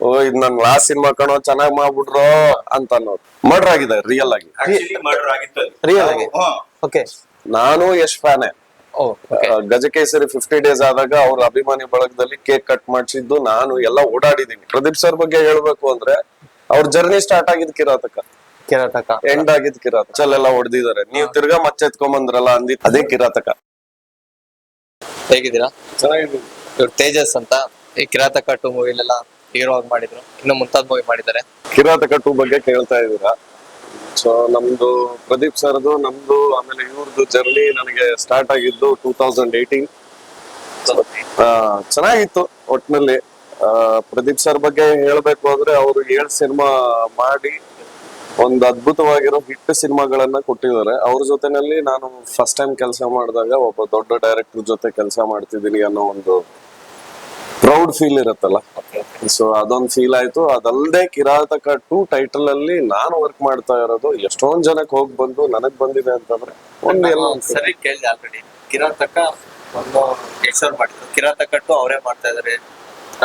ಓ ಇದ್ ನನ್ last cinema ಕಣೋ ಚೆನ್ನಾಗ್ ಮಾಡ್ಬಿಟ್ರು ಅಂತ ಅನ್ನೋದು. ಮರ್ಡರ್ ಆಗಿದೆ ರಿಯಲ್ ಆಗಿ. ಆಕ್ಚುಲಿ ಮರ್ಡರ್ ಆಗಿತ್ತು ಅದು. ಆಗಿ? ಹಾ. ಓಕೆ ನಾನು ಯಶ್ ಫ್ಯಾನೆ. ಓ ಗಜಕೇಸರಿ ಫಿಫ್ಟಿ ಡೇಸ್ ಆದಾಗ ಅವ್ರ ಅಭಿಮಾನಿ ಬಳಗದಲ್ಲಿ ಕೇಕ್ ಕಟ್ ಮಾಡಿಸಿದ್ದು ನಾನು ಎಲ್ಲ ಓಡಾಡಿದೀನಿ. ಪ್ರದೀಪ್ ಸರ್ ಬಗ್ಗೆ ಹೇಳ್ಬೇಕು ಅಂದ್ರೆ ಅವ್ರ ಜರ್ನಿ ಸ್ಟಾರ್ಟ್ ಆಗಿದ್ ಕಿರಾತಕ. ಕಿರಾತಕ. ಎಂಡ್ ಆಗಿದ್ ಕಿರಾತಕ. ಚಲ್ಲೆಲ್ಲ ಹೊಡೆದಿದ್ದಾರೆ. ನೀವು ತಿರ್ಗಾ ಮಚ್ಚೆತ್ಕೊಂಬಂದ್ರಲ್ಲ ಅಂದಿದ್ ಅದೇ ಕಿರಾತಕ. ಹೇಗಿದ್ದೀರಾ? ತೇಜಸ್ ಅಂತ. ಈ ಕಿರಾತಕ ಟು ಮೂವಿಲೆಲ್ಲ ಹೀರೋ ಆಗಿ ಮಾಡಿದ್ರು. ಇನ್ನು ಮುಂತಾದ ಮೂವಿ ಮಾಡಿದ್ದಾರೆ. ಕಿರಾತಕ ಟೂ ಬಗ್ಗೆ ಕೇಳ್ತಾ ಇದ್ದೀರಾ? ಸೊ ನಮ್ದು ಪ್ರದೀಪ್ ಸರ್ದು ನಮ್ದು ಆಮೇಲೆ ಇವ್ರದ್ದು ಜರ್ನಿ ನನಗೆ ಸ್ಟಾರ್ಟ್ ಆಗಿದ್ದು ಟೂ ತೌಸಂಡ್ ಏಯ್ಟೀನ್ ಚೆನ್ನಾಗಿತ್ತು ಒಟ್ನಲ್ಲಿ. ಆ, ಪ್ರದೀಪ್ ಸರ್ ಬಗ್ಗೆ ಹೇಳ್ಬೇಕು ಅಂದ್ರೆ ಅವರು ಏಳು ಸಿನಿಮಾ ಮಾಡಿ ಒಂದು ಅದ್ಭುತವಾಗಿರೋ ಹಿಟ್ ಸಿನಿಮಾಗಳನ್ನ ಕೊಟ್ಟಿದ್ದಾರೆ. ಅವ್ರ ಜೊತೆನಲ್ಲಿ ನಾನು ಫಸ್ಟ್ ಟೈಮ್ ಕೆಲಸ ಮಾಡಿದಾಗ ಒಬ್ಬ ದೊಡ್ಡ ಡೈರೆಕ್ಟರ್ ಜೊತೆ ಕೆಲಸ ಮಾಡ್ತಿದ್ದೀನಿ ಅನ್ನೋ ಒಂದು ಪ್ರೌಡ್ ಫೀಲ್ ಇರುತ್ತಲ್ಲ. ಸೊ ಅದೊಂದು ಫೀಲ್ ಆಯ್ತು. ಅದಲ್ಲದೆ ಕಿರಾತಕ ಟೂ ಟೈಟಲ್ ಅಲ್ಲಿ ನಾನು ವರ್ಕ್ ಮಾಡ್ತಾ ಇರೋದು ಎಷ್ಟೊಂದ್ ಜನಕ್ಕೆ ಹೋಗಿ ಬಂದು ನನಗ್ ಬಂದಿದೆ ಅಂತಂದ್ರೆ ಒಂದ್ ಎಲ್ಲ ಸರಿ ಕೇಳಿದೆ ಆಲ್ರೆಡಿ ಕಿರಾತಕ ಒಂದು ಹೆಸರು ಮಾಡಿದ್ರು. ಕಿರಾತಕ ಟು ಅವರೇ ಮಾಡ್ತಾ ಇದಾರೆ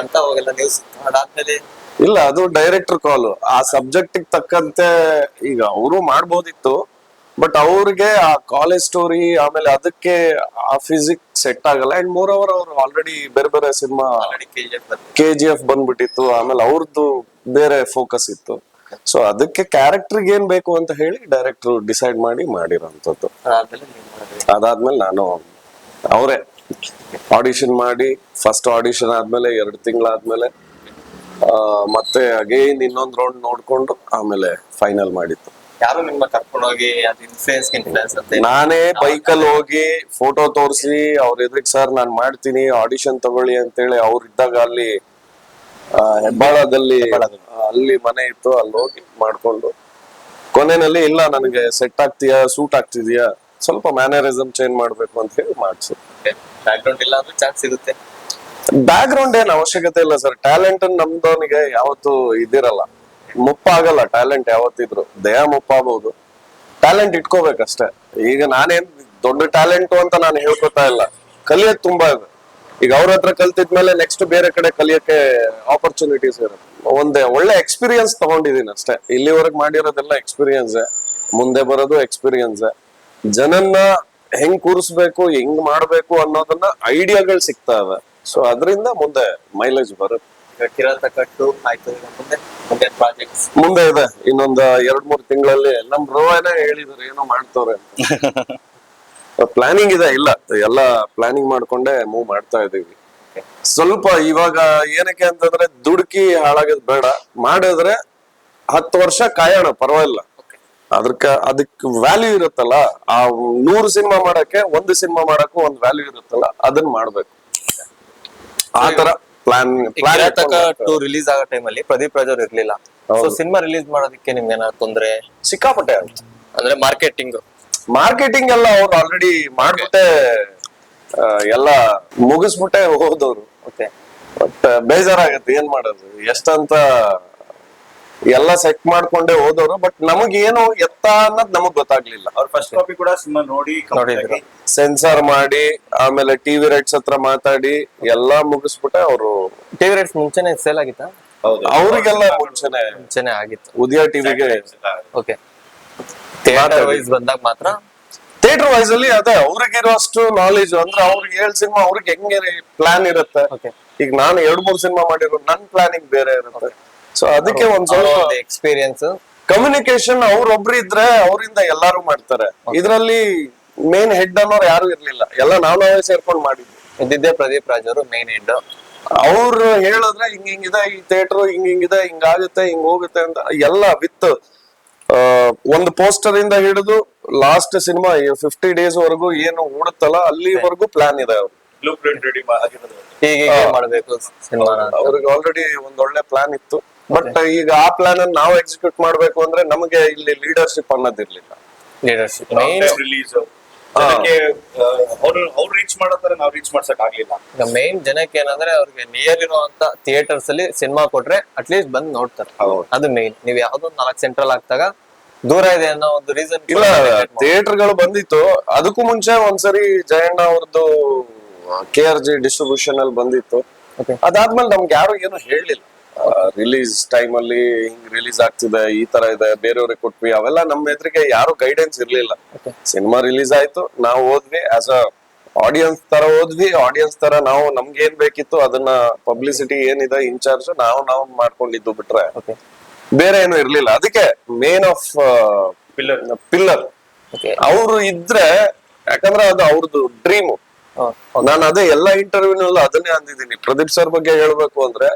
ಅಂತ ಅವಾಗೆಲ್ಲ ನ್ಯೂಸ್ ಅದಾದ್ಮೇಲೆ ಇಲ್ಲ ಅದು ಡೈರೆಕ್ಟರ್ ಕಾಲ್ ಆ ಸಬ್ಜೆಕ್ಟ್ ತಕ್ಕಂತೆ ಈಗ ಅವರು ಮಾಡ್ಬೋದಿತ್ತು ಬಟ್ ಅವ್ರಿಗೆ ಆ ಕಾಲೇಜ್ ಸ್ಟೋರಿ ಆಮೇಲೆ ಅದಕ್ಕೆ ಆ ಫಿಸಿಕ್ ಸೆಟ್ ಆಗಲ್ಲ. ಅಂಡ್ ಮೋರ್ ಅವರ್ ಅವರು ಆಲ್ರೆಡಿ ಬೇರೆ ಬೇರೆ ಸಿನಿಮಾ ಕೆ ಜಿ ಎಫ್ ಬಂದ್ಬಿಟ್ಟಿತ್ತು. ಆಮೇಲೆ ಅವ್ರದ್ದು ಬೇರೆ ಫೋಕಸ್ ಇತ್ತು. ಸೊ ಅದಕ್ಕೆ ಕ್ಯಾರೆಕ್ಟರ್ಗೆ ಏನ್ ಬೇಕು ಅಂತ ಹೇಳಿ ಡೈರೆಕ್ಟರ್ ಡಿಸೈಡ್ ಮಾಡಿ ಮಾಡಿರೋಂಥದ್ದು. ಅದಾದ್ಮೇಲೆ ನಾನು ಅವರೇ ಆಡಿಷನ್ ಮಾಡಿ ಫಸ್ಟ್ ಆಡಿಷನ್ ಆದ್ಮೇಲೆ ಎರಡು ತಿಂಗಳಾದ್ಮೇಲೆ ಮತ್ತೆ ಅಗೇನ್ ಇನ್ನೊಂದ್ ರೌಂಡ್ ನೋಡ್ಕೊಂಡು ಆಮೇಲೆ ಫೈನಲ್ ಮಾಡಿತ್ತು ಯಾರು ನಿಮ್ಮ ಕರ್ಕೊಂಡೋಗಿ ಅದು ಇನ್ಫ್ಲೂಯೆನ್ಸ್ ಇನ್ಫ್ಲೂಯೆನ್ಸ್ ಅಂತ ನಾನೇ ಬೈಕಲ್ಲಿ ಹೋಗಿ ಫೋಟೋ ತೋರಿಸಿ ಅವ್ರ ಎದುರಿಗೆ ಸರ್ ನಾನು ಮಾಡ್ತೀನಿ ಆಡಿಷನ್ ತಗೊಳ್ಳಿ ಅಂತೇಳಿ ಅವ್ರು ಇದ್ದಾಗ ಅಲ್ಲಿ ಆ, ಹೆಬ್ಬಾಳದಲ್ಲಿ ಅಲ್ಲಿ ಮನೆ ಇತ್ತು ಅಲ್ಲಿ ಹೋಗಿ ಮಾಡ್ಕೊಂಡು. ಕೊನೆಯಲ್ಲಿ ಇಲ್ಲ ನನಗೆ ಸೆಟ್ ಆಗ್ತೀಯಾ ಸೂಟ್ ಆಗ್ತಿದ್ಯಾ ಸ್ವಲ್ಪ ಮ್ಯಾನರಿಸಮ್ ಚೇಂಜ್ ಮಾಡ್ಬೇಕು ಅಂತ ಹೇಳಿ ಮಾಡ್ಸು. ಬ್ಯಾಕ್ ಗ್ರೌಂಡ್ ಇಲ್ಲ ಅಂದ್ರೆ ಚಾನ್ಸ್ ಸಿಗುತ್ತೆ. ಬ್ಯಾಕ್ ಗ್ರೌಂಡ್ ಏನ್ ಅವಶ್ಯಕತೆ ಇಲ್ಲ ಸರ್ ಟ್ಯಾಲೆಂಟ್ ನಮ್ದವನಿಗೆ ಯಾವತ್ತು ಇದಿರಲ್ಲ. ಮುಪ್ಪಾಗಲ್ಲ ಟ್ಯಾಲೆಂಟ್ ಯಾವತ್ತಿದ್ರು. ದೇಹ ಮುಪ್ಪಾಗಬಹುದು ಟ್ಯಾಲೆಂಟ್ ಇಟ್ಕೋಬೇಕಷ್ಟೇ. ಈಗ ನಾನೇನ್ ದೊಡ್ಡ ಟ್ಯಾಲೆಂಟ್ ಅಂತ ನಾನು ಹೇಳ್ಕೊತಾ ಇಲ್ಲ. ಕಲಿಯೋದ್ ತುಂಬಾ ಇದೆ. ಈಗ ಅವ್ರ ಹತ್ರ ಕಲ್ತಿದ್ಮೇಲೆ ನೆಕ್ಸ್ಟ್ ಬೇರೆ ಕಡೆ ಕಲಿಯಕ್ಕೆ ಆಪರ್ಚುನಿಟೀಸ್ ಇರುತ್ತೆ. ಒಂದೇ ಒಳ್ಳೆ ಎಕ್ಸ್ಪೀರಿಯನ್ಸ್ ತಗೊಂಡಿದೀನಿ ಅಷ್ಟೇ. ಇಲ್ಲಿವರೆಗೆ ಮಾಡಿರೋದೆಲ್ಲ ಎಕ್ಸ್ಪೀರಿಯನ್ಸ್ ಮುಂದೆ ಬರೋದು ಎಕ್ಸ್ಪೀರಿಯನ್ಸ್ ಜನನ್ನ ಹೆಂಗ್ ಕೂರಿಸ್ಬೇಕು, ಹೆಂಗ್ ಮಾಡ್ಬೇಕು ಅನ್ನೋದನ್ನ ಐಡಿಯಾಗಳು ಸಿಗ್ತಾ ಇವೆ. ಸೊ ಅದರಿಂದ ಮುಂದೆ ಮೈಲೇಜ್ ಬರುತ್ತೆ. ಈಗ ಕಟ್ಟು ಆಯ್ತು. ಮುಂದೆ ಮುಂದೆ ಪ್ರಾಜೆಕ್ಟ್ಸ್ ಮುಂದೆ ಇದೆ. ಇನ್ನೊಂದ್ ಎರಡ್ ಮೂರ್ ತಿಂಗಳಲ್ಲಿ ನಮ್ ರೋವೇನೆ ಹೇಳಿದ್ರು ಏನೋ ಮಾಡ್ತವ್ರೆ ಪ್ಲಾನಿಂಗ್ ಇದೆ ಇಲ್ಲ. ಎಲ್ಲ ಪ್ಲಾನಿಂಗ್ ಮಾಡ್ಕೊಂಡೆ ಮೂವ್ ಮಾಡ್ತಾ ಇದೀವಿ ಸ್ವಲ್ಪ ಇವಾಗ ಏನಕ್ಕೆ ಅಂತಂದ್ರೆ ದುಡುಕಿ ಹಾಳಾಗದ್ ಬೇಡ. ಮಾಡಿದ್ರೆ ಹತ್ತು ವರ್ಷ ಕಾಯೋಣ ಪರವಾಗಿಲ್ಲ. ಅದಕ್ಕ ಅದಕ್ಕೆ ವ್ಯಾಲ್ಯೂ ಇರುತ್ತಲ್ಲ. ಆ ನೂರು ಸಿನಿಮಾ ಮಾಡಕ್ಕೆ ಒಂದು ಸಿನಿಮಾ ಮಾಡಕ್ಕೂ ಒಂದ್ ವ್ಯಾಲ್ಯೂ ಇರುತ್ತಲ್ಲ. ಅದನ್ನ ಮಾಡ್ಬೇಕು. ಆ ತರ ಪ್ಲಾನ್ ಕಿರಾತಕ ಟು ರಿಲೀಸ್ ಆಗೋ ಟೈಮಲ್ಲಿ ಪ್ರದೀಪ್ ರಾಜ್ ಅವ್ರು ಇರ್ಲಿಲ್ಲ. ಸೊ ಸಿನಿಮಾ ರಿಲೀಸ್ ಮಾಡೋದಕ್ಕೆ ನಿಮ್ಗೆ ಏನಾದ್ರು ತೊಂದ್ರೆ? ಸಿಕ್ಕಾಪಟ್ಟೆ ಆಯ್ತು. ಅಂದ್ರೆ ಮಾರ್ಕೆಟಿಂಗ್ ಮಾರ್ಕೆಟಿಂಗ್ ಎಲ್ಲ ಅವ್ರು ಆಲ್ರೆಡಿ ಮಾಡ್ಬಿಟ್ಟೆ ಎಲ್ಲ ಮುಗಿಸ್ಬಿಟ್ಟೆ ಹೋದವ್ರು. ಓಕೆ ಬಟ್ ಬೇಜಾರಾಗತ್ತೆ ಏನ್ ಮಾಡೋದು? ಎಷ್ಟಂತ ಎಲ್ಲ ಸೆಟ್ ಮಾಡ್ಕೊಂಡೆ ಹೋದವರು ಬಟ್ ನಮಗ್ ಏನು ಎತ್ತ ಅನ್ನೋದ್ ನಮಗ್ ಗೊತ್ತಾಗ್ಲಿಲ್ಲ. ಅವ್ರ ಫಸ್ಟ್ ಕಾಪಿ ಕೂಡ ಸಿನಿಮಾ ನೋಡಿ ನೋಡಿದ್ರು. ಸೆನ್ಸಾರ್ ಮಾಡಿ ಆಮೇಲೆ ಟಿವಿ ರೈಟ್ಸ್ ಹತ್ರ ಮಾತಾಡಿ ಎಲ್ಲಾ ಮುಗಿಸ್ಬಿಟ್ಟೆ ಅವರು. ಟಿವಿ ರೈಟ್ಸ್ ಮುಂಚೆನೆ ಸೇಲ್ ಆಗಿತ್ತಾ? ಹೌದು. ಅವ್ರಿಗೆಲ್ಲ ಮುಂಚೆನೆ. ಮುಂಚೆನೆ ಆಗಿತ್ತು. ಉದಯ ಟಿವಿಗೆ ಓಕೆ ಥಿಯೇಟರ್ ವೈಸ್ ಬಂದಾಗ ಮಾತ್ರ? ಥಿಯೇಟರ್ ವೈಸ್ ಅಲ್ಲಿ ಅದೇ ಅವ್ರಿಗಿರೋಷ್ಟು ನಾಲೆಜ್ ಅಂದ್ರೆ ಅವ್ರಿಗೆ ಏಳ್ ಸಿನಿಮಾ ಅವ್ರಿಗೆ ಹೆಂಗೆ ಪ್ಲಾನ್ ಇರುತ್ತೆ. ಈಗ ನಾನು ಎರಡ್ ಮೂರ್ ಸಿನಿಮಾ ಮಾಡಿರೋ ನನ್ ಪ್ಲಾನಿಂಗ್ ಬೇರೆ ಇರುತ್ತೆ. ಸೊ ಅದಕ್ಕೆ ಒಂದ್ ಸ್ವಲ್ಪ ಎಕ್ಸ್ಪೀರಿಯನ್ಸ್ ಕಮ್ಯುನಿಕೇಶನ್ ಅವ್ರೊಬ್ರು ಇದ್ರೆ ಅವರಿಂದ ಎಲ್ಲಾರು ಮಾಡ್ತಾರೆ. ಇದ್ರಲ್ಲಿ ಮೇನ್ ಹೆಡ್ ಅನ್ನೋರು ಯಾರು ಇರ್ಲಿಲ್ಲ. ಎಲ್ಲ ನಾವ್ ನಾವೇ ಸೇರ್ಕೊಂಡ್ ಮಾಡಿದ್ವಿ ಇದ್ದಿದ್ದೆ ಪ್ರದೀಪ್ ರಾಜ್ ಅವರು ಮೇನ್ ಹೆಡ್ ಅವ್ರು ಹೇಳಿದ್ರೆ ಹಿಂಗ ಹಿಂಗಿದೆ ಈ ಥಿಯೇಟರ್ ಹಿಂಗ ಹಿಂಗಿದೆ ಹಿಂಗಾಗುತ್ತೆ ಹಿಂಗ ಹೋಗುತ್ತೆ ಅಂತ ಎಲ್ಲ ವಿತ್ ಒಂದು ಪೋಸ್ಟರ್ ಇಂದ ಹಿಡಿದು ಲಾಸ್ಟ್ ಸಿನಿಮಾ ಫಿಫ್ಟಿ ಡೇಸ್ ವರೆಗೂ ಏನು ಓಡುತ್ತಲ್ಲ ಅಲ್ಲಿವರೆಗೂ ಪ್ಲಾನ್ ಇದೆ ಅವ್ರು. ಬ್ಲೂ ಪ್ರಿಂಟ್ ರೆಡಿ ಮಾಡಬೇಕು ಹೀಗೆ ಮಾಡ್ಬೇಕು ಸಿನಿಮಾನ ಅವ್ರಿಗೆ ಆಲ್ರೆಡಿ ಒಂದ್ ಒಳ್ಳೆ ಪ್ಲಾನ್ ಇತ್ತು. ಬಟ್ ಈಗ ಆ ಪ್ಲಾನ್ ಅನ್ನು ನಾವು ಎಕ್ಸಿಕ್ಯೂಟ್ ಮಾಡಬೇಕು ಅಂದ್ರೆ ನಮಗೆ ಇಲ್ಲಿ ಲೀಡರ್ಶಿಪ್ ಅನ್ನೋದಿರ್ಲಿಲ್ಲ. ಲೀಡರ್ಶಿಪ್ ಮೇನ್ ರಿಲೀಸ್ ಅದಕ್ಕೆ ಅವ್ರು ಅವ್ರು ರೀಚ್ ನಾವು ರೀಚ್ ಮಾಡ್ಸಕ್ ಆಗ್ಲಿಲ್ಲ. ಈಗ ಮೇನ್ ಜನಕ್ಕೆ ಏನಂದ್ರೆ ಅವ್ರಿಗೆ ನಿಯರ್ ಇರುವಂತ ಥಿಯೇಟರ್ಸ್ ಅಲ್ಲಿ ಸಿನಿಮಾ ಕೊಟ್ರೆ ಅಟ್ಲೀಸ್ಟ್ ಬಂದ್ ನೋಡ್ತಾರೆ. ಅದು ಮೇನ್ ನೀವ್ ಯಾವ್ದೊಂದು ನಾಲ್ಕು ಸೆಂಟ್ರಲ್ ಆಗ್ತಾಗ ದೂರ ಇದೆ ಅನ್ನೋ ಒಂದು ರೀಸನ್ ಇಲ್ಲ ಥಿಯೇಟರ್ಗಳು ಬಂದಿತ್ತು. ಅದಕ್ಕೂ ಮುಂಚೆ ಒಂದ್ಸರಿ ಜಯಣ್ಣ ಅವ್ರದ್ದು ಕೆ ಆರ್ ಜಿ ಡಿಸ್ಟ್ರಿಬ್ಯೂಷನ್ ಅಲ್ಲಿ ಬಂದಿತ್ತು. ಅದಾದ್ಮೇಲೆ ನಮ್ಗೆ ಯಾರು ಏನು ಹೇಳಿಲ್ಲ. ರಿಲೀಸ್ ಟೈಮ್ ಅಲ್ಲಿ ಹಿಂಗ್ ರಿಲೀಸ್ ಆಗ್ತಿದೆ ಈ ತರ ಇದೆ ಬೇರೆಯವ್ರಿಗೆ ಕೊಟ್ವಿ ಅವೆಲ್ಲ ನಮ್ಮ ಎದುರಿಗೆ ಯಾರು ಗೈಡೆನ್ಸ್ ಇರ್ಲಿಲ್ಲ. ಸಿನಿಮಾ ರಿಲೀಸ್ ಆಯ್ತು ನಾವು ಹೋದ್ವಿ ಆಸ್ ಅ ಆಡಿಯನ್ಸ್ ತರ ಹೋದ್ವಿ ಆಡಿಯನ್ಸ್ ತರ ನಾವು ನಮ್ಗೆ ಏನ್ ಬೇಕಿತ್ತು ಅದನ್ನ ಪಬ್ಲಿಸಿಟಿ ಏನಿದೆ ಇನ್ಚಾರ್ಜ್ ನಾವು ನಾವು ಮಾಡ್ಕೊಂಡಿದ್ದು ಬಿಟ್ರೆ ಬೇರೆ ಏನು ಇರ್ಲಿಲ್ಲ. ಅದಕ್ಕೆ ಮೇನ್ ಆಫ್ ಪಿಲ್ಲರ್ ಪಿಲ್ಲರ್ ಅವ್ರು ಇದ್ರೆ ಯಾಕಂದ್ರೆ ಅದು ಅವ್ರದ್ದು ಡ್ರೀಮು ನಾನು ಅದೇ ಎಲ್ಲಾ ಇಂಟರ್ವ್ಯೂನಲ್ಲೂ ಅದನ್ನೇ ಅಂದಿದ್ದೀನಿ. ಪ್ರದೀಪ್ ಸರ್ ಬಗ್ಗೆ ಹೇಳ್ಬೇಕು ಅಂದ್ರೆ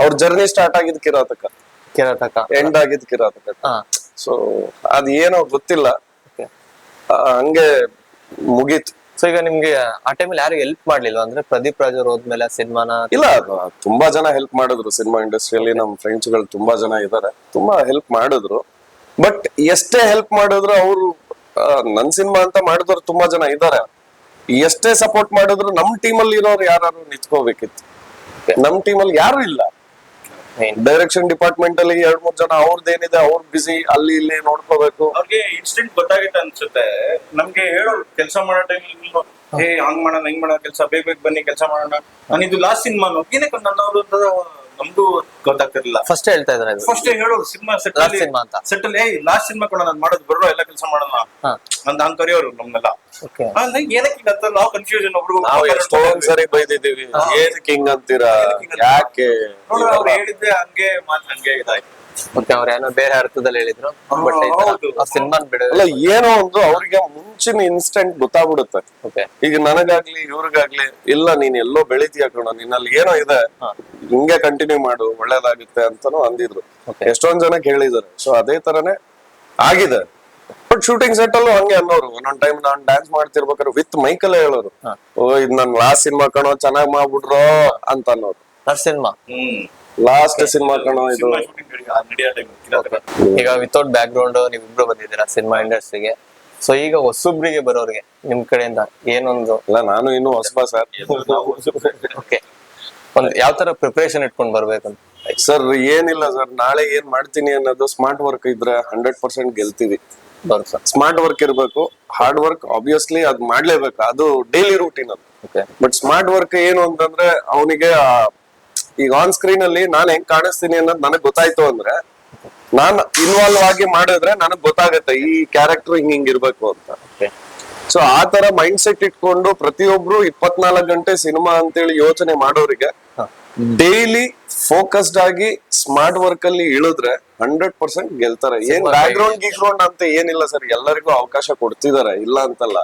ಅವ್ರ ಜರ್ನಿ ಸ್ಟಾರ್ಟ್ ಆಗಿದ್ ಕಿರಾತಕ. ಕಿರಾತಕ. ಎಂಡ್ ಆಗಿದ್ ಕಿರಾತಕ. ಸೊ ಅದ್ ಏನೋ ಗೊತ್ತಿಲ್ಲ. ಹಂಗೆ ಮುಗೀತು. ಸೊ ಈಗ ನಿಮ್ಗೆ ಆ ಟೈಮಲ್ಲಿ ಯಾರು ಹೆಲ್ಪ್ ಮಾಡ್ಲಿಲ್ಲ ಅಂದ್ರೆ ಪ್ರದೀಪ್ ರಾಜ್ ಅವ್ರು ಹೋದ್ಮೇಲೆ ಸಿನಿಮಾನ? ಇಲ್ಲ ತುಂಬಾ ಜನ ಹೆಲ್ಪ್ ಮಾಡಿದ್ರು ಸಿನಿಮಾ ಇಂಡಸ್ಟ್ರಿಯಲ್ಲಿ. ನಮ್ ಫ್ರೆಂಡ್ಸ್ಗಳು ತುಂಬಾ ಜನ ಇದಾರೆ. ತುಂಬಾ ಹೆಲ್ಪ್ ಮಾಡಿದ್ರು. ಬಟ್ ಎಷ್ಟೇ ಹೆಲ್ಪ್ ಮಾಡಿದ್ರು ಅವರು ನನ್ ಸಿನಿಮಾ ಅಂತ ಮಾಡಿದವ್ರು ತುಂಬಾ ಜನ ಇದಾರೆ. ಎಷ್ಟೇ ಸಪೋರ್ಟ್ ಮಾಡಿದ್ರು ನಮ್ ಟೀಮಲ್ಲಿ ಇರೋರು ಯಾರು ನಿಂತ್ಕೋಬೇಕಿತ್ತು. ನಮ್ ಟೀಮಲ್ಲಿ ಯಾರು ಇಲ್ಲ. ಡೈರೆಕ್ಷನ್ ಡಿಪಾರ್ಟ್ಮೆಂಟ್ ಅಲ್ಲಿ ಎರಡ್ ಮೂರ್ ಜನ ಅವ್ರದ್ದೇನಿದೆ ಅವ್ರ ಬಿಸಿ ಅಲ್ಲಿ ಇಲ್ಲಿ ನೋಡ್ಕೋಬೇಕು. ಅವ್ರಿಗೆ ಇನ್ಸ್ಟೆಂಟ್ ಗೊತ್ತಾಗಿತ್ತು ಅನ್ಸುತ್ತೆ. ನಮ್ಗೆ ಹೇಳೋರು, ಕೆಲಸ ಮಾಡೋ ಟೈಮ್ ಹೇ, ಹಂಗ್ ಮಾಡೋಣ, ಹೆಂಗ್ ಮಾಡೋಣ, ಕೆಲಸ ಬೇಗ ಬೇಗ ಬನ್ನಿ, ಕೆಲಸ ಮಾಡೋಣ. ನಾನು ಇದು ಲಾಸ್ಟ್ ಸಿನಿಮಾನು ಏನಕ್ಕೆ ನನ್ನವರು ನಮ್ಗೂ ಗೊತ್ತಾಗ್ತಿರ್ಲಿಲ್ಲ. ಫಸ್ಟ್ ಹೇಳ್ತಾ ಇದ್ದಾರೆ ಫಸ್ಟ್ ಹೇಳೋರು ಸಿನಿಮಾ ಸೆಟ್ ಅಲ್ಲಿ cinema ಅಂತ. ಸೆಟ್ ಅಲ್ಲಿ ಏ ಲಾಸ್ಟ್ ಸಿನಿಮಾ ಕೂಡ ನಾನು ಮಾಡೋದು ಬರೋ ಎಲ್ಲ ಕೆಲಸ ಮಾಡೋಣ. ಹಾ. ಅಂತ ಹಂಗ್ ಕರೆಯೋರು ನಮ್ನೆಲ್ಲ. ಓಕೆ ಆ, ನಂಗ್ ಏನಕ್ಕೆ ಹಿಂಗಂತ ನಾವು ಕನ್ಫ್ಯೂಷನ್ ಒಬ್ರು ನಾವು ಎಷ್ಟೊಂದ್ ಸರಿ ಬೈದಿದ್ದೀವಿ. ಏನಕ್ಕೆ ಹಿಂಗ್ ಅಂತೀರಾ? ಯಾಕೆ? ನೋಡ್ರಿ ಅವ್ರು ಹೇಳಿದ್ದೆ ಹಂಗೆ ಮಾತು ಹಂಗೆ ಇದಾಯ್ತು. ಓಕೆ ಅವ್ರು ಏನೋ ಬೇರೆ ಅರ್ಥದಲ್ಲಿ ಹೇಳಿದ್ರು. ಬಟ್ ಹೌದು. ಆ ಸಿನಿಮಾನ್ ಬಿಡ ಅಲ್ಲ ಏನೋ ಒಂದು ಅವ್ರಿಗೆ ಮುಂಚಿನ ಇನ್ಸ್ಟೆಂಟ್ ಗೊತ್ತಾಗ್ಬಿಡುತ್ತೆ. ಓಕೆ ಈಗ ನನಗಾಗ್ಲಿ ಇವ್ರಿಗಾಗ್ಲಿ ಇಲ್ಲ ನೀನ್ ಎಲ್ಲೋ ಬೆಳಿತೀಯ ಕಣ ನಿನ್ನಲ್ಲಿ ಏನೋ ಇದೆ. ಹಿಂಗೆ ಕಂಟಿನ್ಯೂ ಮಾಡು ಒಳ್ಳೇದಾಗುತ್ತೆ ಅಂತಾನು ಅಂದಿದ್ರು. ಎಷ್ಟೊಂದ್ ಜನಕ್ಕೆ ಹೇಳಿದಾರೆ ಸೊ ಅದೇ ತರನೇ ಆಗಿದೆ. ಬಟ್ ಶೂಟಿಂಗ್ ಸೆಟ್ ಅಲ್ಲೂ ಹಂಗೆ ಅನ್ನೋರು. ಒಂದೊಂದ್ ಟೈಮ್ ನಾನ್ ಡ್ಯಾನ್ಸ್ ಮಾಡ್ತಿರ್ಬೇಕಾದ್ರೆ ವಿತ್ ಮೈಕಲ್ ಹೇಳೋರು. ಓ ಇದ್ ನನ್ ಲಾಸ್ಟ್ ಸಿನಿಮಾ ಕಣೋ ಚೆನ್ನಾಗ್ ಮಾಡ್ಬಿಟ್ರೋ ಅಂತ ಅನ್ನೋರು. ಸಿನಿಮಾ ಲಾಸ್ಟ್ ಸಿನಿಮಾ ಕಣೋ ಇದು. ಈಗ ವಿತೌಟ್ ಬ್ಯಾಕ್ ಗ್ರೌಂಡ್ ನೀವಿಬ್ರು ಬಂದಿದ್ದೀರಾ ಸಿನಿಮಾ ಇಂಡಸ್ಟ್ರಿಗೆ ಸೊ ಈಗ ಹೊಸಬ್ರಿಗೆ ಬರೋರಿಗೆ ನಿಮ್ ಕಡೆಯಿಂದ ಏನೊಂದು? ಅಲ್ಲ ನಾನು ಇನ್ನು ಹೊಸಬ ಸರ್. ಓಕೆ ಒಂದು ಯಾವ ತರ ಪ್ರಿಪರೇಷನ್ ಇಟ್ಕೊಂಡ್ ಬರ್ಬೇಕಂತ? ಸರ್ ಏನಿಲ್ಲ ಸರ್ ನಾಳೆ ಏನ್ ಮಾಡ್ತೀನಿ ಅನ್ನೋದು ಸ್ಮಾರ್ಟ್ ವರ್ಕ್ ಇದ್ರೆ ಹಂಡ್ರೆಡ್ ಪರ್ಸೆಂಟ್ ಗೆಲ್ತೀವಿ. ಬರು ಸರ್. ಸ್ಮಾರ್ಟ್ ವರ್ಕ್ ಇರ್ಬೇಕು. ಹಾರ್ಡ್ ವರ್ಕ್ ಆಬ್ವಿಯಸ್ಲಿ ಅದ್ ಮಾಡ್ಲೇಬೇಕು. ಅದು ಡೈಲಿ ರೂಟೀನ್ ಅದು. ಓಕೆ ಬಟ್ ಸ್ಮಾರ್ಟ್ ವರ್ಕ್ ಏನು ಅಂತಂದ್ರೆ ಅವನಿಗೆ ಈಗ ಆನ್ ಸ್ಕ್ರೀನ್ ಅಲ್ಲಿ ನಾನು ಹೆಂಗ್ ಕಾಣಿಸ್ತೀನಿ ಅನ್ನೋದು ನನಗ್ ಗೊತ್ತಾಯ್ತು ಅಂದ್ರೆ ನಾನ್ ಇನ್ವಾಲ್ವ್ ಆಗಿ ಮಾಡಿದ್ರೆ ನನಗ್ ಗೊತ್ತಾಗತ್ತೆ ಈ ಕ್ಯಾರೆಕ್ಟರ್ ಹಿಂಗ್ ಹಿಂಗ್ ಇರ್ಬೇಕು ಅಂತ. ಸೊ ಆ ತರ ಮೈಂಡ್ ಸೆಟ್ ಇಟ್ಕೊಂಡು ಪ್ರತಿಯೊಬ್ರು ಇಪ್ಪತ್ನಾಲ್ಕು ಗಂಟೆ ಸಿನಿಮಾ ಅಂತೇಳಿ ಯೋಚನೆ ಮಾಡೋರಿಗೆ. ಡೈಲಿ ಫೋಕಸ್ಡ್ ಆಗಿ ಸ್ಮಾರ್ಟ್ ವರ್ಕ್ ಅಲ್ಲಿ ಇಳಿದ್ರೆ ಹಂಡ್ರೆಡ್ ಪರ್ಸೆಂಟ್ ಗೆಲ್ತಾರೆ. ಏನ್ ಬ್ಯಾಕ್ ಗ್ರೌಂಡ್ ಅಂತ ಏನಿಲ್ಲ ಸರ್ ಎಲ್ಲರಿಗೂ ಅವಕಾಶ ಕೊಡ್ತಿದಾರೆ ಇಲ್ಲ ಅಂತಲ್ಲ.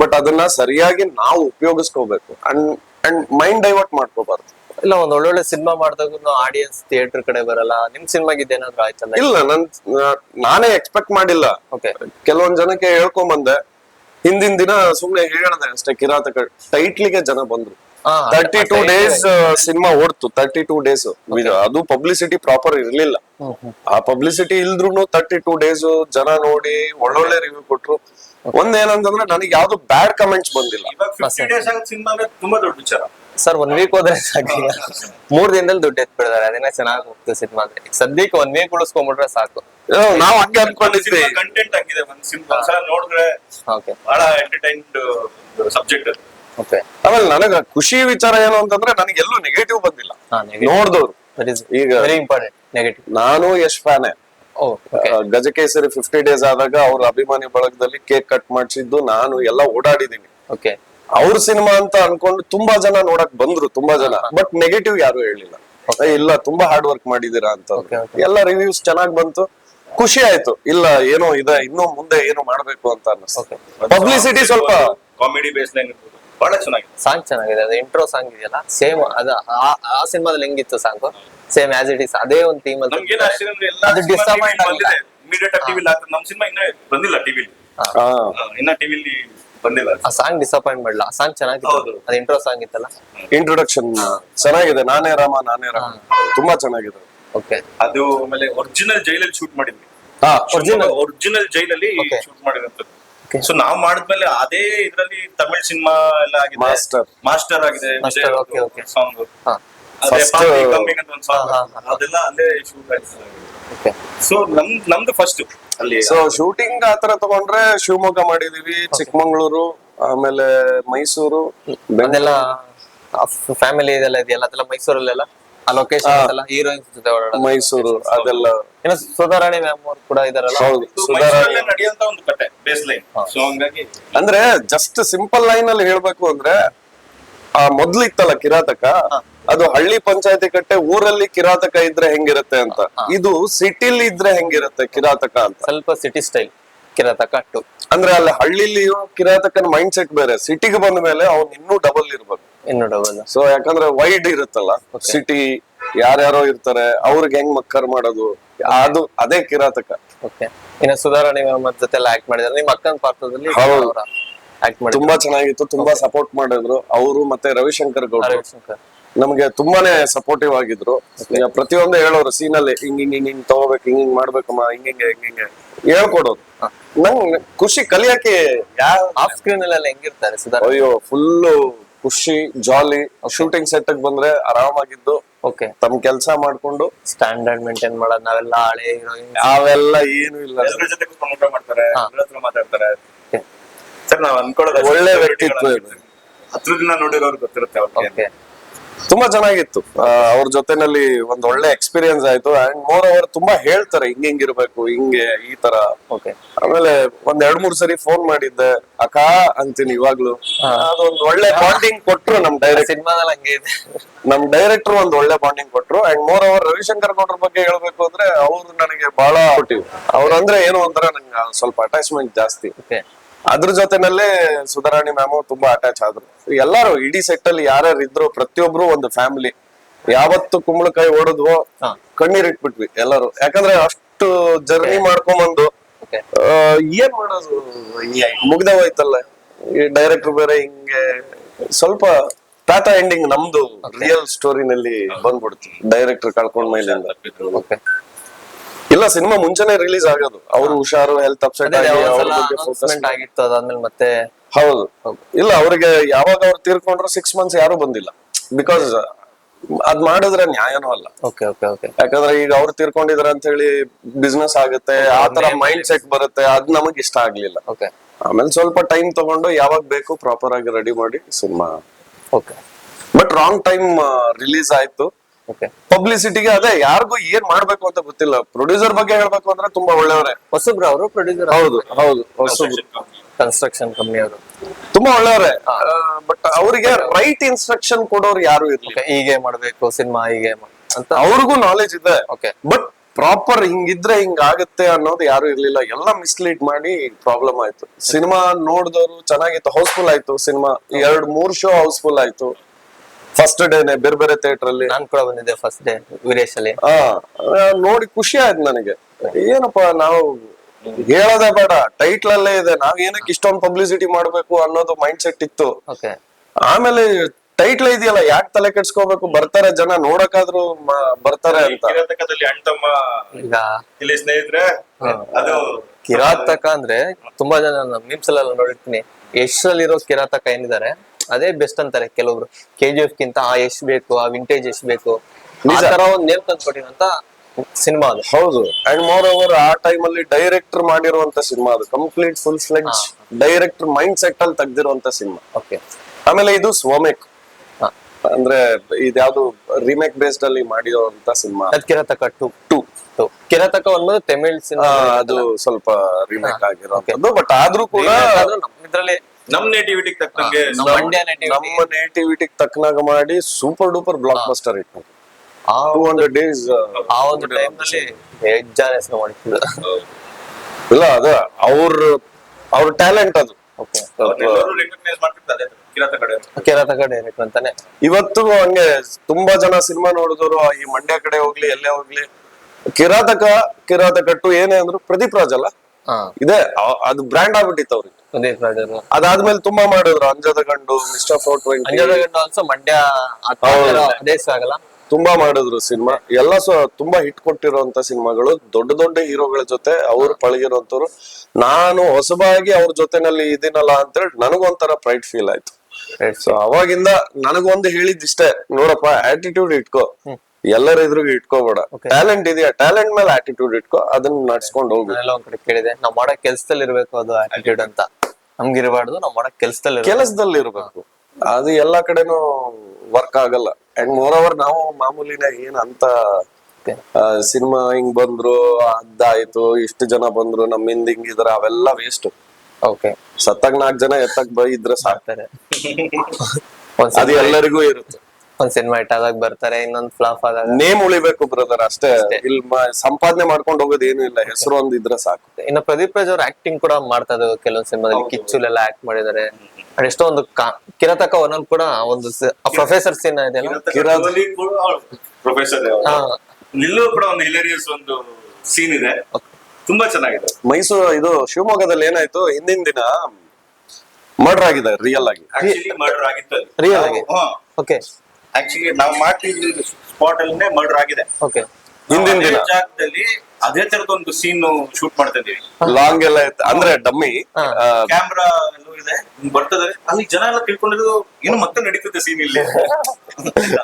ಬಟ್ ಅದನ್ನ ಸರಿಯಾಗಿ ನಾವು ಉಪಯೋಗಿಸ್ಕೋಬೇಕು. ಅಂಡ್ ಅಂಡ್ ಮೈಂಡ್ ಡೈವರ್ಟ್ ಮಾಡ್ಕೋಬಾರ್ದು. ಇಲ್ಲ ಒಂದ್ ಒಳ್ಳೊಳ್ಳೆ ಸಿನಿಮಾ ಮಾಡಿದಾಗ ಆಡಿಯನ್ಸ್ ಥಿಯೇಟರ್ ಕಡೆ ಬರಲ್ಲ. ನಿಮ್ ಸಿನಿಮಾಗಿದ್ದು ಏನಾದ್ರು ಆಯ್ತಲ್ಲ ಇಲ್ಲ ನನ್ ನಾನೇ ಎಕ್ಸ್ಪೆಕ್ಟ್ ಮಾಡಿಲ್ಲ. ಓಕೆ ಕೆಲವೊಂದ್ ಜನಕ್ಕೆ ಹೇಳ್ಕೊಂಡ್ ಬಂದೆ ಹಿಂದಿನ ದಿನ ಸುಮ್ನೆ ಹೇಳ್ದೆ ಅಷ್ಟೇ ಕಿರಾತಕ ಟೈಟ್ಲಿಗೆ ಜನ ಬಂದ್ರು. ತರ್ಟಿ ಟೂ ಡೇಸ್ ಸಿನಿಮಾ ಓಡ್ತು ತರ್ಟಿ ಟೂ ಡೇಸ್ ಅದು ಪಬ್ಲಿಸಿಟಿ ಪ್ರಾಪರ್ ಇರ್ಲಿಲ್ಲ. ಆ ಪಬ್ಲಿಸಿಟಿ ಇಲ್ದ್ರು ತರ್ಟಿ ಟೂ ಡೇಸ್ ಜನ ನೋಡಿ ಒಳ್ಳೊಳ್ಳೆ ರಿವ್ಯೂ ಕೊಟ್ರು. ಒಂದ್ ಏನಂತಂದ್ರೆ ನನಗೆ ಯಾವ್ದು ಬ್ಯಾಡ್ ಕಮೆಂಟ್ಸ್ ಬಂದಿಲ್ಲ. ಸಿನಿಮಾ ತುಂಬಾ ದೊಡ್ಡ ವಿಚಾರ. ಸರ್ ಒನ್ ವೀಕ್ ಹೋದ್ರೆ ಸಾಕಿಲ್ಲ ಮೂರ್ ದಿನದಲ್ಲಿ ದುಡ್ಡು ಎತ್ಬಿಡ್ತಾರೆ. ಅದನ್ನ ಚೆನ್ನಾಗಿ ಹೋಗ್ತದೆ ಸಿನಿಮಾ ಅಂದ್ರೆ. ಸದ್ಯಕ್ಕೆ ಒಂದ್ ವೀಕ್ ಉಳಿಸ್ಕೊಂಡ್ಬಿಟ್ರೆ ಸಾಕು. ನಾವ್ ಹಂಗೆ ಅನ್ಕೊಂಡಿದ್ವಿ. ಕಂಟೆಂಟ್ ಆಗಿದೆ ಒಂದ್ ಸಿಂಪಲ್ ಒಂದ್ಸಲ ನೋಡಿದ್ರೆ ಓಕೆ ಬಹಳ ಎಂಟರ್ಟೈನ್ಡ್ ಸಬ್ಜೆಕ್ಟ್ ಓಕೆ ಆಮೇಲೆ ನನಗ ಖುಷಿ ವಿಚಾರ ಏನು ಅಂತಂದ್ರೆ ನನಗೆ ಎಲ್ಲೂ ನೆಗೆಟಿವ್ ಬಂದಿಲ್ಲ. ನೋಡಿದವ್ರು. ನೆಗೆಟಿವ್ ದಟ್ ಇಸ್ ಈಗ ವೆರಿ ಇಂಪಾರ್ಟೆಂಟ್ ನೆಗೆಟಿವ್ ನಾನು ಯಶ್ ಫ್ಯಾನೆ. ಗಜಕೇಸರಿ ಫಿಫ್ಟಿ ಡೇಸ್ ಆದಾಗ ಅವ್ರ ಅಭಿಮಾನಿ ಬಳಗದಲ್ಲಿ ಕೇಕ್ ಕಟ್ ಮಾಡಿಸಿದ್ದು ನಾನು ಎಲ್ಲ ಓಡಾಡಿದೀನಿ. ಓಕೆ ಅವ್ರ ಸಿನಿಮಾ ಅಂತ ಅನ್ಕೊಂಡು ತುಂಬಾ ಜನ ನೋಡಕ್ ಬಂದ್ರು ತುಂಬಾ ಜನ. ಬಟ್ ನೆಗೆಟಿವ್ ಯಾರು ಹೇಳಿಲ್ಲ. ಇಲ್ಲ ತುಂಬಾ ಹಾರ್ಡ್ ವರ್ಕ್ ಮಾಡಿದೀರಾ ಅಂತ. ಎಲ್ಲ ರಿವ್ಯೂಸ್ ಚೆನ್ನಾಗ್ ಬಂತು. ಖುಷಿ ಆಯ್ತು. ಇಲ್ಲ ಏನೋ ಇದೆ ಇನ್ನೂ ಮುಂದೆ ಏನು ಮಾಡ್ಬೇಕು ಅಂತ ಅನ್ನಿಸ್ತು. ಪಬ್ಲಿಸಿಟಿ ಸ್ವಲ್ಪ ಕಾಮಿಡಿ ಬೇಸ್ ಬಹಳ ಚೆನ್ನಾಗಿದೆ. ಸಾಂಗ್ ಚೆನ್ನಾಗಿದೆ. ಅದೇ ಇಂಟ್ರೋ ಸಾಂಗ್ ಇದೆಯಲ್ಲ? ಸೇಮ್ ಅದ ಆ- ಆ ಸಿನಿಮಾದಲ್ಲಿ ಹೆಂಗಿತ್ತು song same as it is ಅದೇ ಒಂದು ಥೀಮ್ ಅಲ್ಲಿ ಅದು ಡಿಸಪಾಯಿಂಟ್ ಆಗಿಲ್ಲ. ಇಮಿಡಿಯೇಟ್ ಆಗಿ ಟಿವಿ ಆಗ್ತದೆ ನಮ್ ಸಿನಿಮಾ ಇನ್ನ ಬಂದಿಲ್ಲ ಟಿವಿಲಿ ಹಾ. ಇನ್ನ ಟಿವಿಲಿ ಬಂದಿಲ್ಲ ಆ ಸಾಂಗ್ ಡಿಸಪಾಯಿಂಟ್ ಮಾಡಲ್ಲ ಆ ಸಾಂಗ್ ಚೆನ್ನಾಗಿತ್ತು. ಅದು ಇಂಟ್ರೋ ಸಾಂಗ್ ಇತ್ತಲ್ಲ? ಇಂಟ್ರೊಡಕ್ಷನ್ ಚೆನ್ನಾಗಿದೆ. ನಾನೇ ರಾಮ ನಾನೇ ರಾಮ. ತುಂಬಾ ಚೆನ್ನಾಗಿದೆ. ಓಕೆ ಅದು ಆಮೇಲೆ ಒರಿಜಿನಲ್ ಜೈಲಲ್ಲಿ ಶೂಟ್ ಮಾಡಿದ್ವಿ. ಹಾ ಒರಿಜಿನಲ್ ಒರಿಜಿನಲ್ ಜೈಲಲ್ಲಿ ಶೂಟ್ ಮಾಡಿರೋದು. ಸೊ ನಾವ್ ಮಾಡಿದ್ಮೇಲೆ ಅದೇ ಇದ್ರಲ್ಲಿ ತಮಿಳ್ ಸಿನಿಮಾ ಎಲ್ಲ ಆಗಿದೆ. ಮಾಸ್ಟರ್ ಮಾಸ್ಟರ್ ಆಗಿದೆ. ಸಾಂಗ್ ಹಾ. ಅದೇ ಕಮ್ಮಿಂಗ್ ಅಂತ ಒಂದು ಸಾಂಗ್. ಅದೆಲ್ಲ ಅಲ್ಲೇ ಶೂಟ್ ಆಗಿದೆ ಓಕೆ ಸೊ ನಮ್ ನಮ್ದು ಫಸ್ಟ್ ಅಲ್ಲಿ ಸೊ ಶೂಟಿಂಗ್ ಆತರ ತಗೊಂಡ್ರೆ ಶಿವಮೊಗ್ಗ ಮಾಡಿದೀವಿ ಚಿಕ್ಕಮಂಗ್ಳೂರು ಆಮೇಲೆ ಮೈಸೂರು ಅದೆಲ್ಲ ಫ್ಯಾಮಿಲಿ ಇದೆಲ್ಲ ಇದೆಯಲ್ಲ ಅದೆಲ್ಲ ಮೈಸೂರಲ್ಲೆಲ್ಲ? ಆ ಲೊಕೇಶನ್ ಎಲ್ಲ ಹೀರೋಯಿನ್ಸ್ ಜೊತೆ ಓಡಾಡೋದು. ಮೈಸೂರು ಅದೆಲ್ಲ. ಇನ್ನು ಸುಧಾರಾಣಿ ಮ್ಯಾಮ್ ಅವ್ರು ಕೂಡ ಇದಾರಲ್ಲ? ಹೌದು ಸುಧಾರಾಣಿ. ಸುಧಾರ ನಡೆಯುವಂತ ಒಂದು ಕತೆ ಬೇಸ್ ಲೈನ್ ಸೊ ಹಂಗಾಗಿ ಅಂದ್ರೆ ಜಸ್ಟ್ ಸಿಂಪಲ್ ಲೈನ್ ಅಲ್ಲಿ ಹೇಳ್ಬೇಕು ಅಂದ್ರೆ ಆ ಮೊದ್ಲು ಇತ್ತಲ್ಲ ಕಿರಾತಕ ಅದು ಹಳ್ಳಿ ಪಂಚಾಯತಿ ಕಟ್ಟೆ ಊರಲ್ಲಿ ಕಿರಾತಕ ಇದ್ರೆ ಹೆಂಗಿರುತ್ತೆ ಅಂತ. ಇದು ಸಿಟಿಲಿ ಇದ್ರೆ ಹೆಂಗಿರುತ್ತೆ ಕಿರಾತಕ ಅಂತ? ಸ್ವಲ್ಪ ಸಿಟಿ ಸ್ಟೈಲ್ ಕಿರಾತಕ ಟು ಅಂದ್ರೆ ಅಲ್ಲಿ ಹಳ್ಳಿಲಿ ಕಿರಾತಕನ ಮೈಂಡ್ ಸೆಟ್ ಬೇರೆ. ಸಿಟಿಗೆ ಬಂದ ಮೇಲೆ ಅವ್ನ್ ಇನ್ನೂ ಡಬಲ್ ಇರ್ಬೇಕು. ಇನ್ನು ಡಬಲ್ ಸೊ ಯಾಕಂದ್ರೆ ವೈಡ್ ಇರುತ್ತಲ್ಲ. ಸಿಟಿ ಯಾರ್ಯಾರೋ ಇರ್ತಾರೆ ಅವ್ರಿಗೆ ಹೆಂಗ್ ಮಕ್ಕರ್ ಮಾಡೋದು ಅದು ಅದೇ ಕಿರಾತಕ. ಓಕೆ ಇನ್ನ ಸುಧಾರಣೆ ಮ್ಯಾಮ್ ಜೊತೆ ಎಲ್ಲ ಆಕ್ಟ್ ಮಾಡಿದಾರೆ. ನಿಮ್ಮ ಅಕ್ಕನ ಪಾತ್ರದಲ್ಲಿ. ಆಕ್ಟ್ ತುಂಬಾ ಚೆನ್ನಾಗಿತ್ತು ತುಂಬಾ ಸಪೋರ್ಟ್ ಮಾಡಿದ್ರು. ಅವರು ಮತ್ತೆ ರವಿಶಂಕರ್ ಗೌಡ ರವಿಶಂಕರ್. ನಮ್ಗೆ ತುಂಬಾನೇ ಸಪೋರ್ಟಿವ್ ಆಗಿದ್ರು. ಈಗ ಪ್ರತಿಯೊಂದು ಹೇಳೋರು ಸೀನ್ ಅಲ್ಲಿ ಹಿಂಗ್ ಹಿಂಗ್ ಹಿಂಗ್ ಹಿಂಗ್ ತಗೋಬೇಕು ಹಿಂಗ್ ಹಿಂಗ್ ಮಾಡ್ಬೇಕಮ್ಮ ಹಿಂಗ್ ಹಿಂಗೆ ಹಿಂಗ್ ಹಿಂಗೆ ಹೇಳ್ಕೊಡೋದು. ನಂಗ್ ಖುಷಿ ಕಲಿಯಕ್ಕೆ ಆಫ್ ಸ್ಕ್ರೀನ್ ಅಲ್ಲೆಲ್ಲ ಹೆಂಗಿರ್ತಾರೆ ಅಯ್ಯೋ ಫುಲ್ ಖುಷಿ ಜಾಲಿ ಶೂಟಿಂಗ್ ಸೆಟ್ ಬಂದ್ರೆ ಆರಾಮಾಗಿದ್ದು. ಓಕೆ ತಮ್ ಕೆಲಸ ಮಾಡ್ಕೊಂಡು. ಸ್ಟ್ಯಾಂಡರ್ಡ್ ಮೇಂಟೈನ್ ಮಾಡೋದು ನಾವೆಲ್ಲ ಹಳೆ ಹೀರೋಯಿನ್ ಅವೆಲ್ಲ ಏನು ಇಲ್ಲ ಎಲ್ಲರ ಜೊತೆ ಕೂತ್ಕೊಂಡು ಊಟ ಮಾಡ್ತಾರೆ ಎಲ್ಲರ ಹತ್ರ ಮಾತಾಡ್ತಾರೆ. ಸರ್ ನಾವ್ ಅನ್ಕೊಳ್ಳೋದು ಒಳ್ಳೆ ವ್ಯಕ್ತಿತ್ವ ಇದು. ಹತ್ರ ದಿನ ನೋಡಿರೋರು ಗೊತ್ತಿರುತ್ತೆ ಅವ್ರಿಗೆ. ಓಕೆ ತುಂಬಾ ಚೆನ್ನಾಗಿತ್ತು. ಅವ್ರ ಜೊತೆನಲ್ಲಿ ಒಂದ್ ಒಳ್ಳೆ ಎಕ್ಸ್ಪೀರಿಯನ್ಸ್ ಆಯ್ತು. ಅಂಡ್ ಮೋರ್ ಓವರ್ ತುಂಬಾ ಹೇಳ್ತಾರೆ ಹಿಂಗ ಹಿಂಗಿರ್ಬೇಕು ಹಿಂಗೆ ಈ ತರ. ಓಕೆ ಆಮೇಲೆ ಒಂದ್ ಎರಡ್ ಮೂರ್ ಸರಿ ಫೋನ್ ಮಾಡಿದ್ದೆ ಅಕ್ಕ ಅಂತೀನಿ ಇವಾಗ್ಲು. ಅದೊಂದ್ ಒಳ್ಳೆ ಬಾಂಡಿಂಗ್ ಕೊಟ್ರು ನಮ್ ಡೈರೆಕ್ಟ್ ಸಿನಿಮಾದಲ್ಲಿ ಹಂಗೆ ಇದೆ. ನಮ್ ಡೈರೆಕ್ಟರ್ ಒಂದ್ ಒಳ್ಳೆ ಬಾಂಡಿಂಗ್ ಕೊಟ್ರು. ಅಂಡ್ ಮೋರ್ ಓವರ್ ರವಿಶಂಕರ್ ಗೌಡ್ರ ಬಗ್ಗೆ ಹೇಳ್ಬೇಕು ಅಂದ್ರೆ ಅವ್ರು ನನಗೆ ಬಹಳ ಅವ್ರಂದ್ರೆ ಏನು ಅಂದ್ರೆ ನಂಗೆ ಸ್ವಲ್ಪ ಅಟ್ಯಾಚ್ಮೆಂಟ್ ಜಾಸ್ತಿ. ಓಕೆ ಅದ್ರ ಜೊತೆನಲ್ಲೇ ಸುಧಾರಾಣಿ ಮ್ಯಾಮ್ ತುಂಬಾ ಅಟ್ಯಾಚ್ ಆದ್ರು. ಎಲ್ಲಾರು ಇಡೀ ಸೆಟ್ ಅಲ್ಲಿ ಯಾರ್ಯಾರು ಇದ್ರು ಪ್ರತಿಯೊಬ್ರು ಒಂದು ಫ್ಯಾಮಿಲಿ ಯಾವತ್ತು ಕುಂಬಳಕಾಯಿ ಓಡದ್ವು. ಕಣ್ಣೀರ್ ಇಟ್ಬಿಟ್ವಿ ಎಲ್ಲರೂ. ಯಾಕಂದ್ರೆ ಅಷ್ಟು ಜರ್ನಿ ಮಾಡ್ಕೊಂಬಂದು ಏನ್ ಮಾಡೋದು ಮುಗ್ದೆ ಹೋಯ್ತಲ್ಲ ಈ ಡೈರೆಕ್ಟರ್ ಬೇರೆ ಹಿಂಗೆ ಸ್ವಲ್ಪ ಟಾಟಾ ಎಂಡಿಂಗ್ ನಮ್ದು ರಿಯಲ್ ಸ್ಟೋರಿನಲ್ಲಿ ಬಂದ್ಬಿಡ್ತು. ಡೈರೆಕ್ಟರ್ ಕಳ್ಕೊಂಡ್ ಮೇಲೆ ಇಲ್ಲ ಸಿನಿಮಾ ಮುಂಚೆನೆ ರಿಲೀಸ್ ಆಗೋದು. ಅವರು ಹುಷಾರು ಹೆಲ್ತ್ ಅಪ್ಸೆಟ್ ಆಗಿತ್ತು ಅದಾದ್ಮೇಲೆ ಮತ್ತೆ ಹೌದು. ಇಲ್ಲ ಅವ್ರಿಗೆ ಯಾವಾಗ ಅವ್ರು ತೀರ್ಕೊಂಡ್ರು ಸಿಕ್ಸ್ ಮಂತ್ಸ್ ಯಾರು ಬಂದಿಲ್ಲ. ಬಿಕಾಸ್ ಅದ್ ಮಾಡಿದ್ರೆ ನ್ಯಾಯನೂ ಅಲ್ಲ. ಓಕೆ ಓಕೆ ಓಕೆ ಯಾಕಂದ್ರೆ ಈಗ ಅವ್ರು ತೀರ್ಕೊಂಡಿದಾರೆ ಅಂತ ಹೇಳಿ ಬಿಸ್ನೆಸ್ ಆಗುತ್ತೆ ಆ ತರ ಮೈಂಡ್ ಸೆಟ್ ಬರುತ್ತೆ ಅದ್ ನಮಗ್ ಇಷ್ಟ ಆಗ್ಲಿಲ್ಲ. ಓಕೆ ಆಮೇಲೆ ಸ್ವಲ್ಪ ಟೈಮ್ ತಗೊಂಡು ಯಾವಾಗ ಬೇಕು ಪ್ರಾಪರ್ ಆಗಿ ರೆಡಿ ಮಾಡಿ cinema. Okay but wrong time release ಆಯ್ತು. ಪಬ್ಲಿಸಿಟಿಗೆ ಅದೇ ಯಾರಿಗೂ ಏನ್ ಮಾಡ್ಬೇಕು ಅಂತ ಗೊತ್ತಿಲ್ಲ. ಪ್ರೊಡ್ಯೂಸರ್ ಬಗ್ಗೆ ಹೇಳ್ಬೇಕು ಅಂದ್ರೆ ತುಂಬಾ ಒಳ್ಳೆಯವರೇ. ಹೊಸಬ್ರ ಅವರು ಪ್ರೊಡ್ಯೂಸರ್ ಹೌದು ಹೌದು ಹೊಸಬ್ರು. ಕನ್ಸ್ಟ್ರಕ್ಷನ್ ಕಂಪ್ನಿ ಅವರು. ತುಂಬಾ ಒಳ್ಳೆಯವರೇ. ಬಟ್ ಅವರಿಗೆ ರೈಟ್ ಇನ್ಸ್ಟ್ರಕ್ಷನ್ ಕೊಡೋರು ಯಾರು ಇರ್ಲಿಲ್ಲ. ಹೀಗೆ ಮಾಡ್ಬೇಕು ಸಿನಿಮಾ ಹೀಗೆ ಅಂತ. ಅವ್ರಿಗೂ ನಾಲೆಜ್ ಇದೆ. ಓಕೆ ಬಟ್ ಪ್ರಾಪರ್ ಹಿಂಗಿದ್ರೆ ಹಿಂಗ್ ಆಗುತ್ತೆ ಅನ್ನೋದು ಯಾರು ಇರ್ಲಿಲ್ಲ. ಎಲ್ಲ ಮಿಸ್ಲೀಡ್ ಮಾಡಿ ಪ್ರಾಬ್ಲಮ್ ಆಯ್ತು. ಸಿನಿಮಾ ನೋಡಿದವರು ಚೆನ್ನಾಗಿತ್ತು ಹೌಸ್ಫುಲ್ ಆಯ್ತು. ಸಿನಿಮಾ ಎರಡ್ ಮೂರ್ ಶೋ ಹೌಸ್ಫುಲ್ ಆಯ್ತು. ಫಸ್ಟ್ ಡೇನೆ ಬೇರೆ ಬೇರೆ ಥಿಯೇಟರ್ ಅಲ್ಲಿ? ನಾನು ಕೂಡ ಬಂದಿದ್ದೆ ಫಸ್ಟ್ ಡೇ ವಿರೇಶ್ ಅಲ್ಲಿ. ಆ ಆ, ನೋಡಿ ಖುಷಿ ಆಯ್ತು ನನಗೆ. ಏನಪ್ಪ ನಾವು ಹೇಳೋದೇ ಬೇಡ ಟೈಟ್ಲ್ ಅಲ್ಲೇ ಇದೆ. ನಾವ್ ಏನಕ್ಕೆ ಇಷ್ಟೊಂದು ಪಬ್ಲಿಸಿಟಿ ಮಾಡ್ಬೇಕು ಅನ್ನೋದು ಮೈಂಡ್ ಸೆಟ್ ಇತ್ತು. ಓಕೆ ಆಮೇಲೆ ಟೈಟ್ಲ್ ಇದೆಯಲ್ಲ ಯಾಕೆ ತಲೆ ಕೆಡ್ಸ್ಕೋಬೇಕು? ಬರ್ತಾರೆ ಜನ ನೋಡಕ್ಕಾದ್ರೂ ಮ- ಬರ್ತಾರೆ ಅಂತ. ಕಿರಾತಕದಲ್ಲಿ ಅಣ್ಣ ತಮ್ಮ ಈಗ ಇಲ್ಲಿ ಸ್ನೇಹಿತರೆ ಅದು ಕಿರಾತಕ ಅಂದ್ರೆ ತುಂಬಾ ಜನ ಮೀಮ್ಸ್ ಎಲ್ಲ ನೋಡಿರ್ತೀನಿ. ಅಲ್ಲಿರೋ ಕಿರಾತಕ ಏನಿದ್ದಾರೆ? ಅದೇ ಬೆಸ್ಟ್ ಅಂತಾರೆ ಕೆಲವರು. ಕೆ ಜಿ ಎಫ್ ಗಿಂತ ಆ ಯಶ್ ಬೇಕು ಆ ವಿಂಟೇಜ್ ಯಶ್ ಬೇಕು. ಆ ತರ ಒಂದ್ ನೇಮ್ ತಂದ್ಕೊಟ್ಟಿರಂತ ಸಿನಿಮಾ ಅದು. ಹೌದು. ಅಂಡ್ ಮೋರ್ ಓವರ್ ಆ ಟೈಮ್ ಅಲ್ಲಿ ಡೈರೆಕ್ಟರ್ ಮಾಡಿರುವಂತ ಸಿನಿಮಾ ಅದು. Complete full fledged director mind set ಅಲ್ಲಿ ತೆಗ್ದಿರುವಂತ ಸಿನಿಮಾ ಓಕೆ ಆಮೇಲೆ ಇದು ಸ್ವಮೇಕ್ ಅಂದ್ರೆ ಇದ್ಯಾವ್ದು ರಿಮೇಕ್ ಬೇಸ್ಡ್ ಅಲ್ಲಿ ಮಾಡಿರುವಂತ ಸಿನಿಮಾ ಅದ್ ಕಿರಾತಕ ಟು ಟು ಕಿರತಕ ಅನ್ನೋದು ಒಂದು ತಮಿಳ್ ಸಿನಿಮಾ ಅದು ಸ್ವಲ್ಪ ರಿಮೇಕ್ ಆಗಿರೋದು ಬಟ್ ಆದ್ರೂ ಕೂಡ ಇದ್ರಲ್ಲಿ ನಮ್ ನೇಟಿವಿಟಿಗೆ ತಕ್ಕಂಗೆ ನಮ್ಮ ಮಂಡ್ಯ nativity. ನಮ್ಮ ನೇಟಿವಿಟಿ ತಕ್ಕನಾಗ ಮಾಡಿ ಸೂಪರ್ ಡೂಪರ್ ಬ್ಲಾಕ್ ಬಸ್ಟರ್ ಇಟ್ಟು ಆ ಒಂದು ಡೇಸ್ ಆ ಒಂದು ಟೈಮ್ನಲ್ಲಿ ಬೇಜಾನ್ ಹೆಸರು ಮಾಡಿದ್ರು ಇಲ್ಲ ಅದ ಅವ್ರ ಅವ್ರ ಟ್ಯಾಲೆಂಟ್ ಅದು. ಕಿರಾತಕ ಕಡೆ ಅಂತಾನೆ. ಇವತ್ತು ಹಂಗೆ ತುಂಬಾ ಜನ ಸಿನಿಮಾ ನೋಡಿದವರು ಈ ಮಂಡ್ಯ ಕಡೆ ಹೋಗ್ಲಿ ಎಲ್ಲೇ ಹೋಗ್ಲಿ. ಕಿರಾತಕ ಕಿರಾತಕಟ್ಟು ಏನೇ ಅಂದ್ರು ಪ್ರದೀಪ್ ರಾಜ್ ಅಲ್ಲ? ಇದೆ ಅದು ಬ್ರ್ಯಾಂಡ್ ಆಗ್ಬಿಟ್ಟಿತ್ತು ಅವ್ರಿಗೆ. ಸುದೀಪ್ ಅದಾದ್ಮೇಲೆ ತುಂಬಾ ಮಾಡಿದ್ರು Anjada Gandu mister four twenty Anjadagandu also Mandya ಅದೇ ಆಗಲ್ಲ. ತುಂಬಾ ಮಾಡಿದ್ರು ಸಿನಿಮಾ. ಎಲ್ಲ ತುಂಬಾ ಹಿಟ್ ಕೊಟ್ಟಿರುವಂತ ಸಿನಿಮಾಗಳು. ದೊಡ್ಡ ದೊಡ್ಡ ಹೀರೋಗಳ ಜೊತೆ ಅವ್ರು ಪಳಗಿರುವಂತವ್ರು ನಾನು ಹೊಸಬಾಗಿ ಅವ್ರ ಜೊತೆನಲ್ಲಿ ಇದೀನಲ್ಲ ಅಂತೇಳಿ ನನಗೊಂಥರ ಪ್ರೈಟ್ ಫೀಲ್ ಆಯ್ತು. ಸೊ ಅವಾಗಿಂದ ನನಗೊಂದು ಹೇಳಿದ್ದಿಷ್ಟೇ ನೋಡಪ್ಪ ಆಟಿಟ್ಯೂಡ್ ಇಟ್ಕೋ. ಎಲ್ಲರ ಎದುರಿಗೆ ಇಟ್ಕೋಬೇಡ. ಟ್ಯಾಲೆಂಟ್ ಇದೆಯಾ? ಟ್ಯಾಲೆಂಟ್ ಮೇಲೆ ಆಟಿಟ್ಯೂಡ್ ಇಟ್ಕೋ ಅದನ್ನ ನಡ್ಸ್ಕೊಂಡು ಹೋಗು. ನಾನೆಲ್ಲ ಒಂದ್ ಕಡೆ ಕೇಳಿದೆ ನಾವ್ ಮಾಡೋ ಕೆಲ್ಸದಲ್ಲಿ ಇರ್ಬೇಕು ಅದು ಆಟಿಟ್ಯೂಡ್ ಅಂತ. ನಮ್ಗೆ ಇರಬಾರ್ದು ನಾವ್ ಮಾಡೋ ಕೆಲ್ಸದಲ್ಲಿ ಕೆಲಸದಲ್ಲಿ ಇರ್ಬೇಕು. ಅದು ಎಲ್ಲಾ ಕಡೆನೂ ವರ್ಕ್ ಆಗಲ್ಲ. ಅಂಡ್ ಮೋರ್ ಓವರ್ ನಾವು ಮಾಮೂಲಿನ ಏನ್ ಅಂತ ಸಿನಿಮಾ ಹಿಂಗ್ ಬಂದ್ರು ಅದಾಯ್ತು ಇಷ್ಟು ಜನ ಬಂದ್ರು ನಮ್ಮ ಹಿಂದ್ ಹಿಂಗ್ ಇದ್ರ ಅವೆಲ್ಲ ವೇಸ್ಟ್ ಓಕೆ ಸತ್ತಾಗ ನಾಲ್ಕ್ ಜನ ಎತ್ತಕ್ ಬೈ ಇದ್ರೆ ಸಾಕ್ತಾರೆ ಅದು ಎಲ್ಲರಿಗೂ ಇರುತ್ತೆ. ಒಂದ್ ಸಿನಿಮಾ ಹಿಟ್ ಆದಾಗ ಬರ್ತಾರೆ ಇನ್ನೊಂದ್ ಫ್ಲಾಪ್ ಆದಾಗ. ನೇಮ್ ಉಳಿಬೇಕು ಬ್ರದರ್ ಅಷ್ಟೇ. ಇಲ್ಲಿ ಸಂಪಾದನೆ ಮಾಡ್ಕೊಂಡು ಹೋಗೋದು ಏನು ಇಲ್ಲ. ಹೆಸರು ಒಂದ್ ಇದ್ರೆ ಸಾಕು. ಇನ್ನು ಪ್ರದೀಪ್ ರಾಜ್ ಅವ್ರ ಆಕ್ಟಿಂಗ್ ಕೂಡ ಮಾಡ್ತಾ ಇದ್ದಾರೆ ಕೆಲವೊಂದ್ ಸಿನಿಮಾದಲ್ಲಿ ಕಿಚ್ಚುಲೆಲ್ಲ ಆಕ್ಟ್ ಮಾಡಿದ್ದಾರೆ. ಅಂಡ್ ಎಷ್ಟೋ ಒಂದು ಕಾ- ಕಿರಾತಕ ಒನಲ್ ಕೂಡ ಒಂದು ಪ್ರೊಫೆಸರ್ ಸೀನ್ ಇದೆ ಪ್ರೊಫೆಸರ್ ಹಾ. ಇಲ್ಲೂ ಕೂಡ ಒಂದು ಹಿಲೇರಿಯಸ್ ಒಂದು ಸೀನ್ ಇದೆ. ತುಂಬಾ ಚೆನ್ನಾಗಿದೆ. ಮೈಸೂರು ಇದು ಶಿವಮೊಗ್ಗದಲ್ಲಿ ಏನಾಯ್ತು? ಹಿಂದಿನ ದಿನ ಮರ್ಡರ್ ಆಗಿದೆ ರಿಯಲ್ ಆಗಿ. ಮರ್ಡರ್ ಆಗಿತ್ತು ರಿಯಲ್ ಆಗಿ? ಓಕೆ ಆಕ್ಚುಲಿ ನಾವು ಮಾಡ್ತಿದ್ವಿ ಸ್ಪಾಟ್ ಅಲ್ಲೇ ಮರ್ಡರ್ ಆಗಿದೆ. ಓಕೆ ಹಿಂದಿನ ಅದೇ ದಿನ. ಜಾಗದಲ್ಲಿ ಅದೇ ತರದ ಒಂದು ಸೀನ್ ಶೂಟ್ ಮಾಡ್ತಾ ಇದೀವಿ ಲಾಂಗ್ ಎಲ್ಲ ಇತ್ತು. ಅಂದ್ರೆ ಡಮ್ಮಿ. ಕ್ಯಾಮ್ರಾ ಎಲ್ಲೂ ಇದೆ. ಬರ್ತದೆ. ಅಲ್ಲಿ ಜನ ಎಲ್ಲ ತಿಳ್ಕೊಂಡಿದ್ದು ಏನು ಮತ್ತೆ ನಡೀತದೆ ಸೀನ್ ಇಲ್ಲಿ.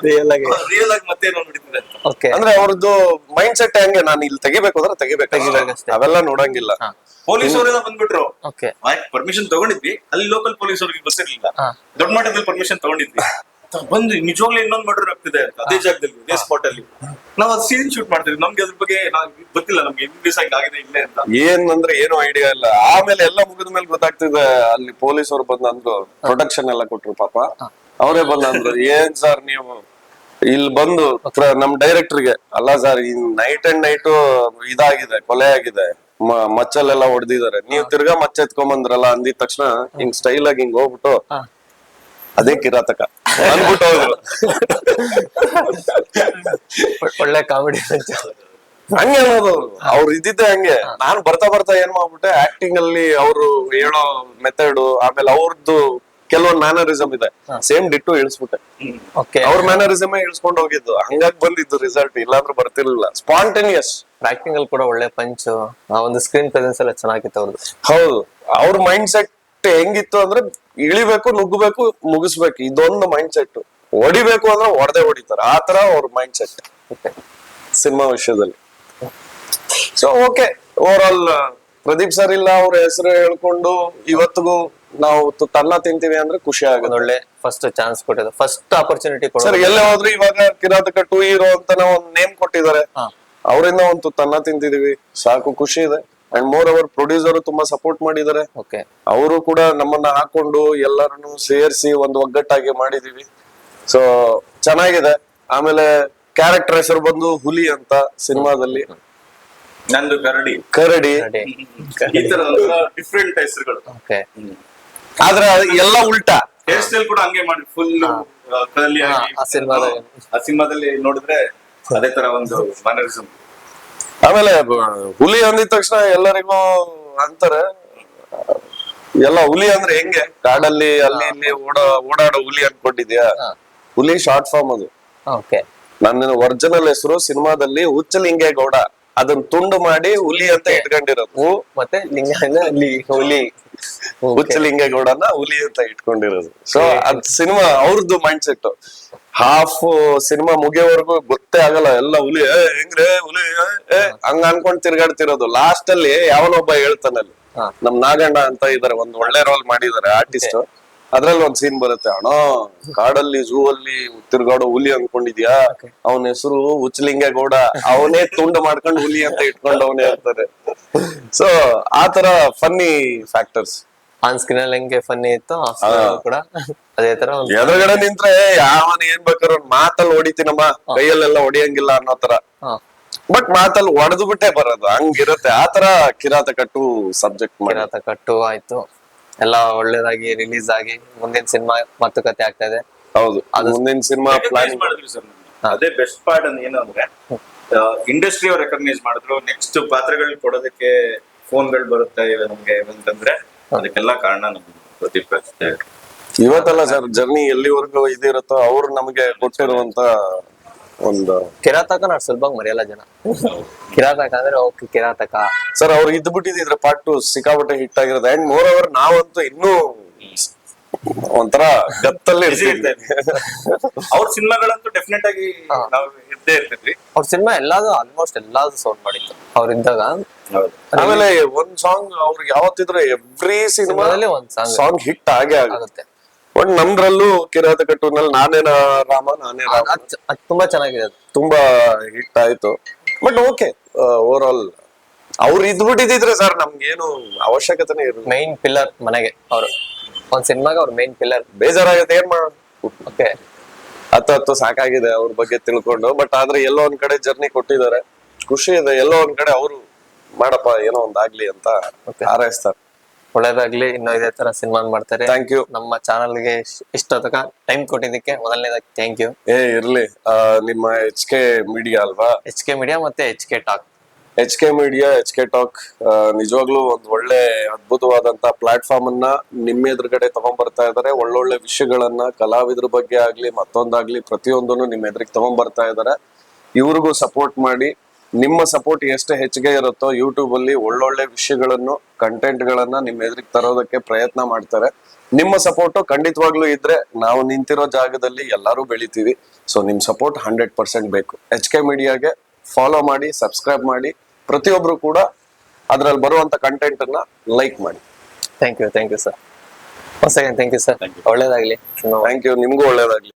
ರಿಯಲ್ ಆಗಿ. ರಿಯಲ್ ಆಗಿ ಮತ್ತೆ ಏನೋ ನಡೀತದೆ. ಅಂತ ಓಕೆ ಅಂದ್ರೆ ಅವ್ರದ್ದು ಮೈಂಡ್ ಸೆಟ್ ಹೆಂಗೆ? ನಾನು ಇಲ್ಲಿ ತೆಗಿಬೇಕು ಅಂದ್ರೆ ತೆಗಿಬೇಕು. ತೆಗಿಬೇಕಷ್ಟೇ. ಅವೆಲ್ಲ ನೋಡಂಗಿಲ್ಲ. ಹಾ. ಪೊಲೀಸ್ ಅವರೆಲ್ಲ ಬಂದ್ಬಿಟ್ರು ಓಕೆ ಪರ್ಮಿಷನ್ ತಗೊಂಡಿದ್ವಿ. ಅಲ್ಲಿ ಲೋಕಲ್ ಪೊಲೀಸ್ ಅವ್ರಿಗೆ ಬಸ್ ಇರ್ಲಿಲ್ಲ. ದೊಡ್ಡ ಮಟ್ಟದಲ್ಲಿ ಪರ್ಮಿಷನ್ ತಗೊಂಡಿದ್ವಿ. ಬಂದು ನಿಜವಾಗ್ಲೂ ಇನ್ನೊಂದು ಮರ್ಡರ್ ಆಗ್ತಿದೆ ಅಂತ ಅದೇ ಜಾಗದಲ್ಲಿ ಅದೇ ಸ್ಪಾಟ್ ಅಲ್ಲಿ. ನಾವು ಅದು ಸೀನ್ ಶೂಟ್ ಮಾಡ್ತೀವಿ ನಮ್ಗೆ ಅದ್ರ ಬಗ್ಗೆ ಗೊತ್ತಿಲ್ಲ ನಮ್ಗೆ ಇನ್ ದಿವಸ ಆಗಿದೆ ಇಲ್ಲೇ ಅಂತ. ಏನ್ ಅಂದ್ರೆ ಏನು ಐಡಿಯಾ ಇಲ್ಲ. ಆಮೇಲೆ ಎಲ್ಲ ಮುಗಿದ ಮೇಲೆ ಗೊತ್ತಾಗ್ತಿದೆ ಅಲ್ಲಿ ಪೊಲೀಸ್ ಅವ್ರು ಬಂದ್ ಅಂದ್ರು ಪ್ರೊಟೆಕ್ಷನ್ ಎಲ್ಲ ಕೊಟ್ರು ಪಾಪ. ಅವರೇ ಬಂದ್ ಅಂದ್ರು ಏನ್ ಸರ್ ನೀವು? ಇಲ್ಲಿ ಬಂದು ನಮ್ ಡೈರೆಕ್ಟರ್ಗೆ ಅಲ್ಲ ಸರ್ ಈ ನೈಟ್ ಅಂಡ್ ನೈಟ್ ಇದಾಗಿದೆ ಕೊಲೆ ಆಗಿದೆ. ಮ- ಮಚ್ಚಲ್ಲೆಲ್ಲ ಹೊಡೆದಿದ್ದಾರೆ. ನೀವು ತಿರ್ಗಾ ಮಚ್ಚ ಎತ್ಕೊಂಡ್ ಬಂದ್ರಲ್ಲ ಅಂದಿದ ತಕ್ಷಣ ಹಿಂಗ್ ಸ್ಟೈಲ್ ಆಗಿ ಹಿಂಗ್ ಹೋಗ್ಬಿಟ್ಟು. ಅದೇ ಕಿರಾತಕ. ಅನ್ಬಿಟ್ಟು ಹೋದ್ರು. ಒಳ್ಳೆ ಕಾಮಿಡಿ ಹಂಗೆ ಅನ್ನೋದು. ಅವ್ರು ಅವ್ರು ಇದ್ದಿದ್ದೆ ಹಂಗೆ. ನಾನು ಬರ್ತಾ ಬರ್ತಾ ಏನ್ ಮಾಡ್ಬಿಟ್ಟೆ ಆಕ್ಟಿಂಗ್ ಅಲ್ಲಿ ಅವರು ಹೇಳೋ ಮೆಥಡ್ ಆಮೇಲೆ ಅವ್ರದ್ದು ಕೆಲವೊಂದು ಮ್ಯಾನರಿಸಮ್ ಇದೆ. ಸೇಮ್ ಡಿಟ್ಟು ಇಳಿಸ್ಬಿಟ್ಟೆ. ಓಕೆ ಅವ್ರ ಮ್ಯಾನರಿಸಮ್ ಇಳಿಸ್ಕೊಂಡು ಹೋಗಿದ್ದು. ಹಂಗಾಗಿ ಬಂದಿದ್ದು ರಿಸಲ್ಟ್ ಇಲ್ಲಾಂದ್ರೆ ಬರ್ತಿರ್ಲಿಲ್ಲ. ಸ್ಪಾಂಟೇನಿಯಸ್ ಆಕ್ಟಿಂಗ್ ಅಲ್ಲಿ ಕೂಡ ಒಳ್ಳೆ ಪಂಚ್ ಆ ಒಂದು ಸ್ಕ್ರೀನ್ ಪ್ರೆಸೆನ್ಸ್ ಎಲ್ಲ ಚೆನ್ನಾಗಿತ್ತು ಅವ್ರದ್ದು ಹೌದು. ಅವ್ರ ಮೈಂಡ್ ಸೆಟ್ ಹೆಂಗಿತ್ತು ಅಂದ್ರೆ ಇಳಿಬೇಕು ನುಗ್ಗಬೇಕು ಮುಗಿಸ್ಬೇಕು ಇದೊಂದು ಮೈಂಡ್ ಸೆಟ್ ಹೊಡಿಬೇಕು ಅಂದ್ರೆ ಹೊಡೆದೇ ಹೊಡಿತಾರೆ. ಆ ತರ ಅವ್ರ ಮೈಂಡ್ ಸೆಟ್ ಸಿನಿಮಾ ವಿಷಯದಲ್ಲಿ. So okay over all Pradeep sir ಇಲ್ಲ ಅವ್ರ ಹೆಸರು ಹೇಳ್ಕೊಂಡು ಇವತ್ತಿಗೂ ನಾವು ತನ್ನ ತಿಂತೀವಿ ಅಂದ್ರೆ ಖುಷಿ ಆಗುತ್ತೆ. ಒಳ್ಳೆ ಫಸ್ಟ್ ಚಾನ್ಸ್ ಕೊಟ್ಟಿದ್ದಾರೆ ಫಸ್ಟ್ ಆಪರ್ಚುನಿಟಿ ಸರ್ ಎಲ್ಲ ಹೋದ್ರು ಇವಾಗ ಕಿರಾತಕ ಟೂ ಹೀರೋ ಅಂತ ಒಂದ್ ನೇಮ್ ಕೊಟ್ಟಿದ್ದಾರೆ. ಅವರಿಂದ ಒಂದು ತನ್ನ ತಿಂತಿದೀವಿ. ಸಾಕು ಖುಷಿ ಇದೆ. ಅಂಡ್ ಮೋರ್ ಅವರ್ ಪ್ರೊಡ್ಯೂಸರ್ ತುಂಬಾ ಸಪೋರ್ಟ್ ಮಾಡಿದ್ದಾರೆ. ಓಕೆ ಅವರು ಕೂಡ ನಮ್ಮನ್ನ ಹಾಕೊಂಡು ಎಲ್ಲರನ್ನು ಸೇರಿಸಿ ಒಂದು ಒಗ್ಗಟ್ಟಾಗಿ ಮಾಡಿದೀವಿ. ಸೊ ಚೆನ್ನಾಗಿದೆ. ಆಮೇಲೆ ಕ್ಯಾರೆಕ್ಟರ್ ಹೆಸರು ಬಂದು ಹುಲಿ ಅಂತ ಸಿನಿಮಾದಲ್ಲಿ. ನಂದು ಕರಡಿ. ಕರಡಿ. ಈ ತರ ಡಿಫ್ರೆಂಟ್ ಹೆಸರುಗಳು. ಓಕೆ ಆದ್ರೆ ಎಲ್ಲ ಉಲ್ಟಾ. ಹೇರ್ ಸ್ಟೈಲ್ ಕೂಡ ಹಂಗೆ ಮಾಡಿ ಫುಲ್ ಕರ್ಲಿ ಆಗಿ ಆ ಸಿನಿಮಾದಲ್ಲಿ. ಆ ಸಿನಿಮಾದಲ್ಲಿ ನೋಡಿದ್ರೆ ಅದೇ ತರ ಒಂದು ಮ್ಯಾನರಿಸಮ್ ಆಮೇಲೆ ಹುಲಿ ಅಂದಿದ ತಕ್ಷಣ ಎಲ್ಲರಿಗೂ ಅಂತಾರೆ. ಎಲ್ಲ ಹುಲಿ ಅಂದ್ರೆ ಹೆಂಗೆ? ಕಾಡಲ್ಲಿ ಅಲ್ಲಿ ಇಲ್ಲಿ ಓಡಾ ಓಡಾಡೋ ಹುಲಿ ಅನ್ಕೊಂಡಿದ್ಯಾ. ಹುಲಿ ಶಾರ್ಟ್ ಫಾರ್ಮ್ ಅದು. ಓಕೆ. ನನ್ನ ಒರಿಜಿನಲ್ ಹೆಸರು ಸಿನಿಮಾದಲ್ಲಿ ಹುಚ್ಚಲಿಂಗೇಗೌಡ. ಅದನ್ನ ತುಂಡು ಮಾಡಿ ಹುಲಿ ಅಂತ ಇಟ್ಕೊಂಡಿರೋದು. ಮತ್ತೆ ಲಿಂಗ ಹುಲಿ ಹುಚ್ಚಲಿಂಗೇಗೌಡನ ಹುಲಿ ಅಂತ ಇಟ್ಕೊಂಡಿರೋದು. ಸೊ ಅದ್ ಸಿನಿಮಾ ಅವ್ರದ್ದು ಮೈಂಡ್ ಸೆಟ್ ಹಾಫ್ ಸಿನಿಮಾ ಮುಗಿಯೋವರೆಗೂ ಗೊತ್ತೇ ಆಗಲ್ಲ ಎಲ್ಲ ಹುಲಿ ಏ, ಹೆಂಗ್ರೆ ಹುಲಿ ಏ, ಏ, ಹಂಗ ಅನ್ಕೊಂಡ್ ತಿರ್ಗಾಡ್ತಿರೋದು. ಲಾಸ್ಟ್ ಅಲ್ಲಿ ಯಾವನೊಬ್ಬ ಹೇಳ್ತಾನಲ್ಲಿ. ನಮ್ ನಾಗಣ್ಣ ಅಂತ ಇದಾರೆ ಒಂದ್ ಒಳ್ಳೆ ರೋಲ್ ಮಾಡಿದಾರೆ ಆರ್ಟಿಸ್ಟ್ ಅದ್ರಲ್ಲಿ ಒಂದ್ ಸೀನ್ ಬರುತ್ತೆ ಅಣ್ಣ ಕಾಡಲ್ಲಿ ಝೂ ಅಲ್ಲಿ ತಿರ್ಗಾಡೋ ಹುಲಿ ಅನ್ಕೊಂಡಿದ್ಯಾ? ಅವನ ಹೆಸರು ಉಚ್ಚಲಿಂಗೇಗೌಡ. ಅವನೇ ತುಂಡು ಮಾಡ್ಕೊಂಡು ಹುಲಿ ಅಂತ ಇಟ್ಕೊಂಡವನೇ ಇರ್ತಾರೆ ಸೊ ಆತರ ಫನ್ನಿ ಫ್ಯಾಕ್ಟರ್ಸ್ ಆನ್ ಸ್ಕ್ರೀನ್ ಅಲ್ಲಿ ಹೆಂಗೆ ಫನ್ನಿ ಇತ್ತು ಕೂಡ ಅದೇ ತರ ಎದುರುಗಡೆ ನಿಂತ್ರೆ ಯಾವನ್ ಏನ್ ಬೇಕಾದ್ರೆ ಮಾತಲ್ ಮಾತಲ್ಲಿ ಹೊಡಿತೀನಮ್ಮ. ಕೈಯಲ್ಲೆಲ್ಲ ಹೊಡಿಯಂಗಿಲ್ಲ ಅನ್ನೋ ತರ ಬಟ್ ಮಾತಲ್ಲಿ ಹೊಡೆದು ಬಿಟ್ಟೆ ಬರೋದು ಹಂಗಿರುತ್ತೆ. ಆತರ ಕಿರಾತ ಕಟ್ಟು ಸಬ್ಜೆಕ್ಟ್ ಕಿರಾತ ಕಟ್ಟು ಆಯ್ತು. ಎಲ್ಲ ಒಳ್ಳೇದಾಗಿ ರಿಲೀಸ್ ಆಗಿ ಮುಂದಿನ ಸಿನಿಮಾ ಮಾತುಕತೆ ಆಗ್ತಾ ಇದೆ. ಹೌದು ಮುಂದಿನ ಸಿನಿಮಾ ಪ್ಲಾನ್ ಮಾಡಿದ್ರು ಸರ್ ಅದೇ ಬೆಸ್ಟ್ ಪಾರ್ಟ್ ಅಂತ ಏನು ಅಂದ್ರೆ ಇಂಡಸ್ಟ್ರಿ ಅವ್ರು ರೆಕಗ್ನೈಸ್ ಮಾಡಿದ್ರು ನೆಕ್ಸ್ಟ್ ಪಾತ್ರಗಳು ಕೊಡೋದಕ್ಕೆ ಫೋನ್ಗಳು ಬರುತ್ತೆ ಇವೆ ನಮ್ಗೆ ಅಂತಂದ್ರೆ ಅದಕ್ಕೆಲ್ಲ ಕಾರಣ ನಮ್ ಪ್ರದೀಪ್. ಇವತ್ತಲ್ಲ ಸರ್ ಜರ್ನಿ ಎಲ್ಲಿವರೆಗೂ ಇದಿರುತ್ತೋ ಅವ್ರು ನಮಗೆ ಕೊಟ್ಟಿರುವಂತ ಒಂದು ಕಿರಾತಕ ನಾಡ್ ಸ್ವಲ್ಪ ಮರೆಯಲ್ಲ ಜನ. ಕಿರಾತಕ ಅಂದ್ರೆ ಓಕೆ ಕಿರಾತಕ. ಸರ್ ಅವ್ರಿಗೆ ಇದ್ ಬಿಟ್ಟಿದ್ರೆ ಪಾರ್ಟ್ ಟು ಸಿಕ್ಕಾಪಟ್ಟೆ ಹಿಟ್ ಆಗಿರೋದು. ಅಂಡ್ ಮೋರ್ ಅವರ್ ನಾವಂತೂ ಇನ್ನೂ ಒಂಥರ ಗತ್ತಲ್ಲಿ. ಅವ್ರ ಸಿನಿಮಾಗಳಂತೂ ಡೆಫಿನೆಟ್ ಆಗಿ ನಾವು ಇದ್ದೇ ಇರ್ತಿದ್ವಿ ಅವ್ರ ಸಿನಿಮಾ ಎಲ್ಲಾದೂ ಆಲ್ಮೋಸ್ಟ್ ಎಲ್ಲಾದ್ರು ಸೌಂಡ್ ಮಾಡಿತ್ತು. ಅವ್ರ ಇದ್ದಾಗ ಆಮೇಲೆ ಒಂದ್ ಸಾಂಗ್ ಅವ್ರಿಗೆ ಯಾವತ್ತಿದ್ರು ಎವ್ರಿ ಸಿನಿಮಾದಲ್ಲಿ ಒಂದ್ ಸಾಂಗ್ ಸಾಂಗ್ ಹಿಟ್ ಆಗೇ ಆಗುತ್ತೆ. ಬಟ್ ನಮ್ದ್ರಲ್ಲೂ ಕಿರಾತ ಕಟ್ಟುನಲ್ಲಿ ನಾನೇ ನಾನೇನ ರಾಮ ನಾನೇ ರಾಮ. ಅದ್ ಅದ್ ತುಂಬಾ ಚೆನ್ನಾಗಿದೆ ಅದು. ತುಂಬಾ ಹಿಟ್ ಆಯ್ತು. ಬಟ್ ಓಕೆ ಓವರ್ ಆಲ್ ಅವ್ರು ಇದ್ಬಿಟ್ಟಿದ್ರೆ ಸರ್ ನಮ್ಗೇನು ಅವಶ್ಯಕತೆನೇ ಇರಲಿಲ್ಲ. ಮೈನ್ ಪಿಲ್ಲರ್ ಮನೆಗೆ ಅವರು. ಒಂದ್ ಸಿನಿಮಾಗ ಅವ್ರ ಮೈನ್ ಪಿಲ್ಲರ್ ಬೇಜಾರಾಗುತ್ತೆ ಏನ್ ಮಾಡೋಣ ಓಕೆ ಹತ್ತು ಹತ್ತು ಸಾಕಾಗಿದೆ ಅವ್ರ ಬಗ್ಗೆ ತಿಳ್ಕೊಂಡು ಬಟ್ ಆದ್ರೆ ಎಲ್ಲೋ ಒಂದ್ ಕಡೆ ಜರ್ನಿ ಕೊಟ್ಟಿದ್ದಾರೆ. ಖುಷಿ ಇದೆ ಎಲ್ಲೋ ಒಂದ್ ಕಡೆ ಅವರು ಮಾಡಪ್ಪ ಏನೋ ಒಂದಾಗ್ಲಿ ಆಗ್ಲಿ ಅಂತ. ಹಾರೈಸ್ತಾರೆ. ಒಳ್ಳೇದಾಗ್ಲಿ ಇನ್ನು ಇದೇ ತರ ಸಿನಿಮಾ ಮಾಡ್ತಾರೆ. ಥ್ಯಾಂಕ್ ಯು ನಮ್ಮ ಚಾನಲ್ಗೆ ಇಷ್ಟೊತ್ತಕ ಟೈಮ್ ಕೊಟ್ಟಿದ್ದಕ್ಕೆ ಮೊದಲನೇದಾಗಿ ಥ್ಯಾಂಕ್ ಯು ಏ ಇರ್ಲಿ. ಆ, ನಿಮ್ಮ ಎಚ್ ಕೆ ಮೀಡಿಯಾ ಅಲ್ವಾ? ಎಚ್ ಕೆ ಮೀಡಿಯಾ ಮತ್ತೆ H K talk H K media H K talk ನಿಜವಾಗ್ಲೂ ಒಂದ್ ಒಳ್ಳೆ ಅದ್ಭುತವಾದಂತ ಪ್ಲಾಟ್ಫಾರ್ಮ್ ಅನ್ನ ನಿಮ್ಮ ಎದುರುಗಡೆ ತಗೊಂಡ್ಬರ್ತಾ ಇದಾರೆ. ಒಳ್ಳೊಳ್ಳೆ ವಿಷಯಗಳನ್ನ ಕಲಾವಿದ್ರ ಬಗ್ಗೆ ಆಗ್ಲಿ ಮತ್ತೊಂದಾಗ್ಲಿ ಪ್ರತಿಯೊಂದನ್ನು ನಿಮ್ಮ ಎದುರಿಗೆ ತಗೊಂಡ್ಬರ್ತಾ ಇದಾರೆ. ಇವ್ರಿಗೂ ಸಪೋರ್ಟ್ ಮಾಡಿ ನಿಮ್ಮ ಸಪೋರ್ಟ್ ಎಷ್ಟು ಹೆಚ್ಚಿಗೆ ಇರುತ್ತೋ ಯೂಟ್ಯೂಬ್ ಅಲ್ಲಿ ಒಳ್ಳೊಳ್ಳೆ ವಿಷಯಗಳನ್ನು ಕಂಟೆಂಟ್ ಗಳನ್ನ ನಿಮ್ಮ ಎದುರಿಗೆ ತರೋದಕ್ಕೆ ಪ್ರಯತ್ನ ಮಾಡ್ತಾರೆ. ನಿಮ್ಮ ಸಪೋರ್ಟ್ ಖಂಡಿತವಾಗ್ಲೂ ಇದ್ರೆ ನಾವು ನಿಂತಿರೋ ಜಾಗದಲ್ಲಿ ಎಲ್ಲರೂ ಬೆಳಿತೀವಿ. ಸೊ ನಿಮ್ ಸಪೋರ್ಟ್ ಹಂಡ್ರೆಡ್ ಪರ್ಸೆಂಟ್ ಬೇಕು. ಎಚ್ ಕೆ ಮೀಡಿಯಾಗೆ ಫಾಲೋ ಮಾಡಿ ಸಬ್ಸ್ಕ್ರೈಬ್ ಮಾಡಿ ಪ್ರತಿಯೊಬ್ರು ಕೂಡ ಅದ್ರಲ್ಲಿ ಬರುವಂತ ಕಂಟೆಂಟ್ ಅನ್ನ ಲೈಕ್ ಮಾಡಿ. Thank you thank you sir thank you sir ಒಳ್ಳೇದಾಗ್ಲಿ. ಥ್ಯಾಂಕ್ ಯು ನಿಮ್ಗೂ ಒಳ್ಳೇದಾಗ್ಲಿ.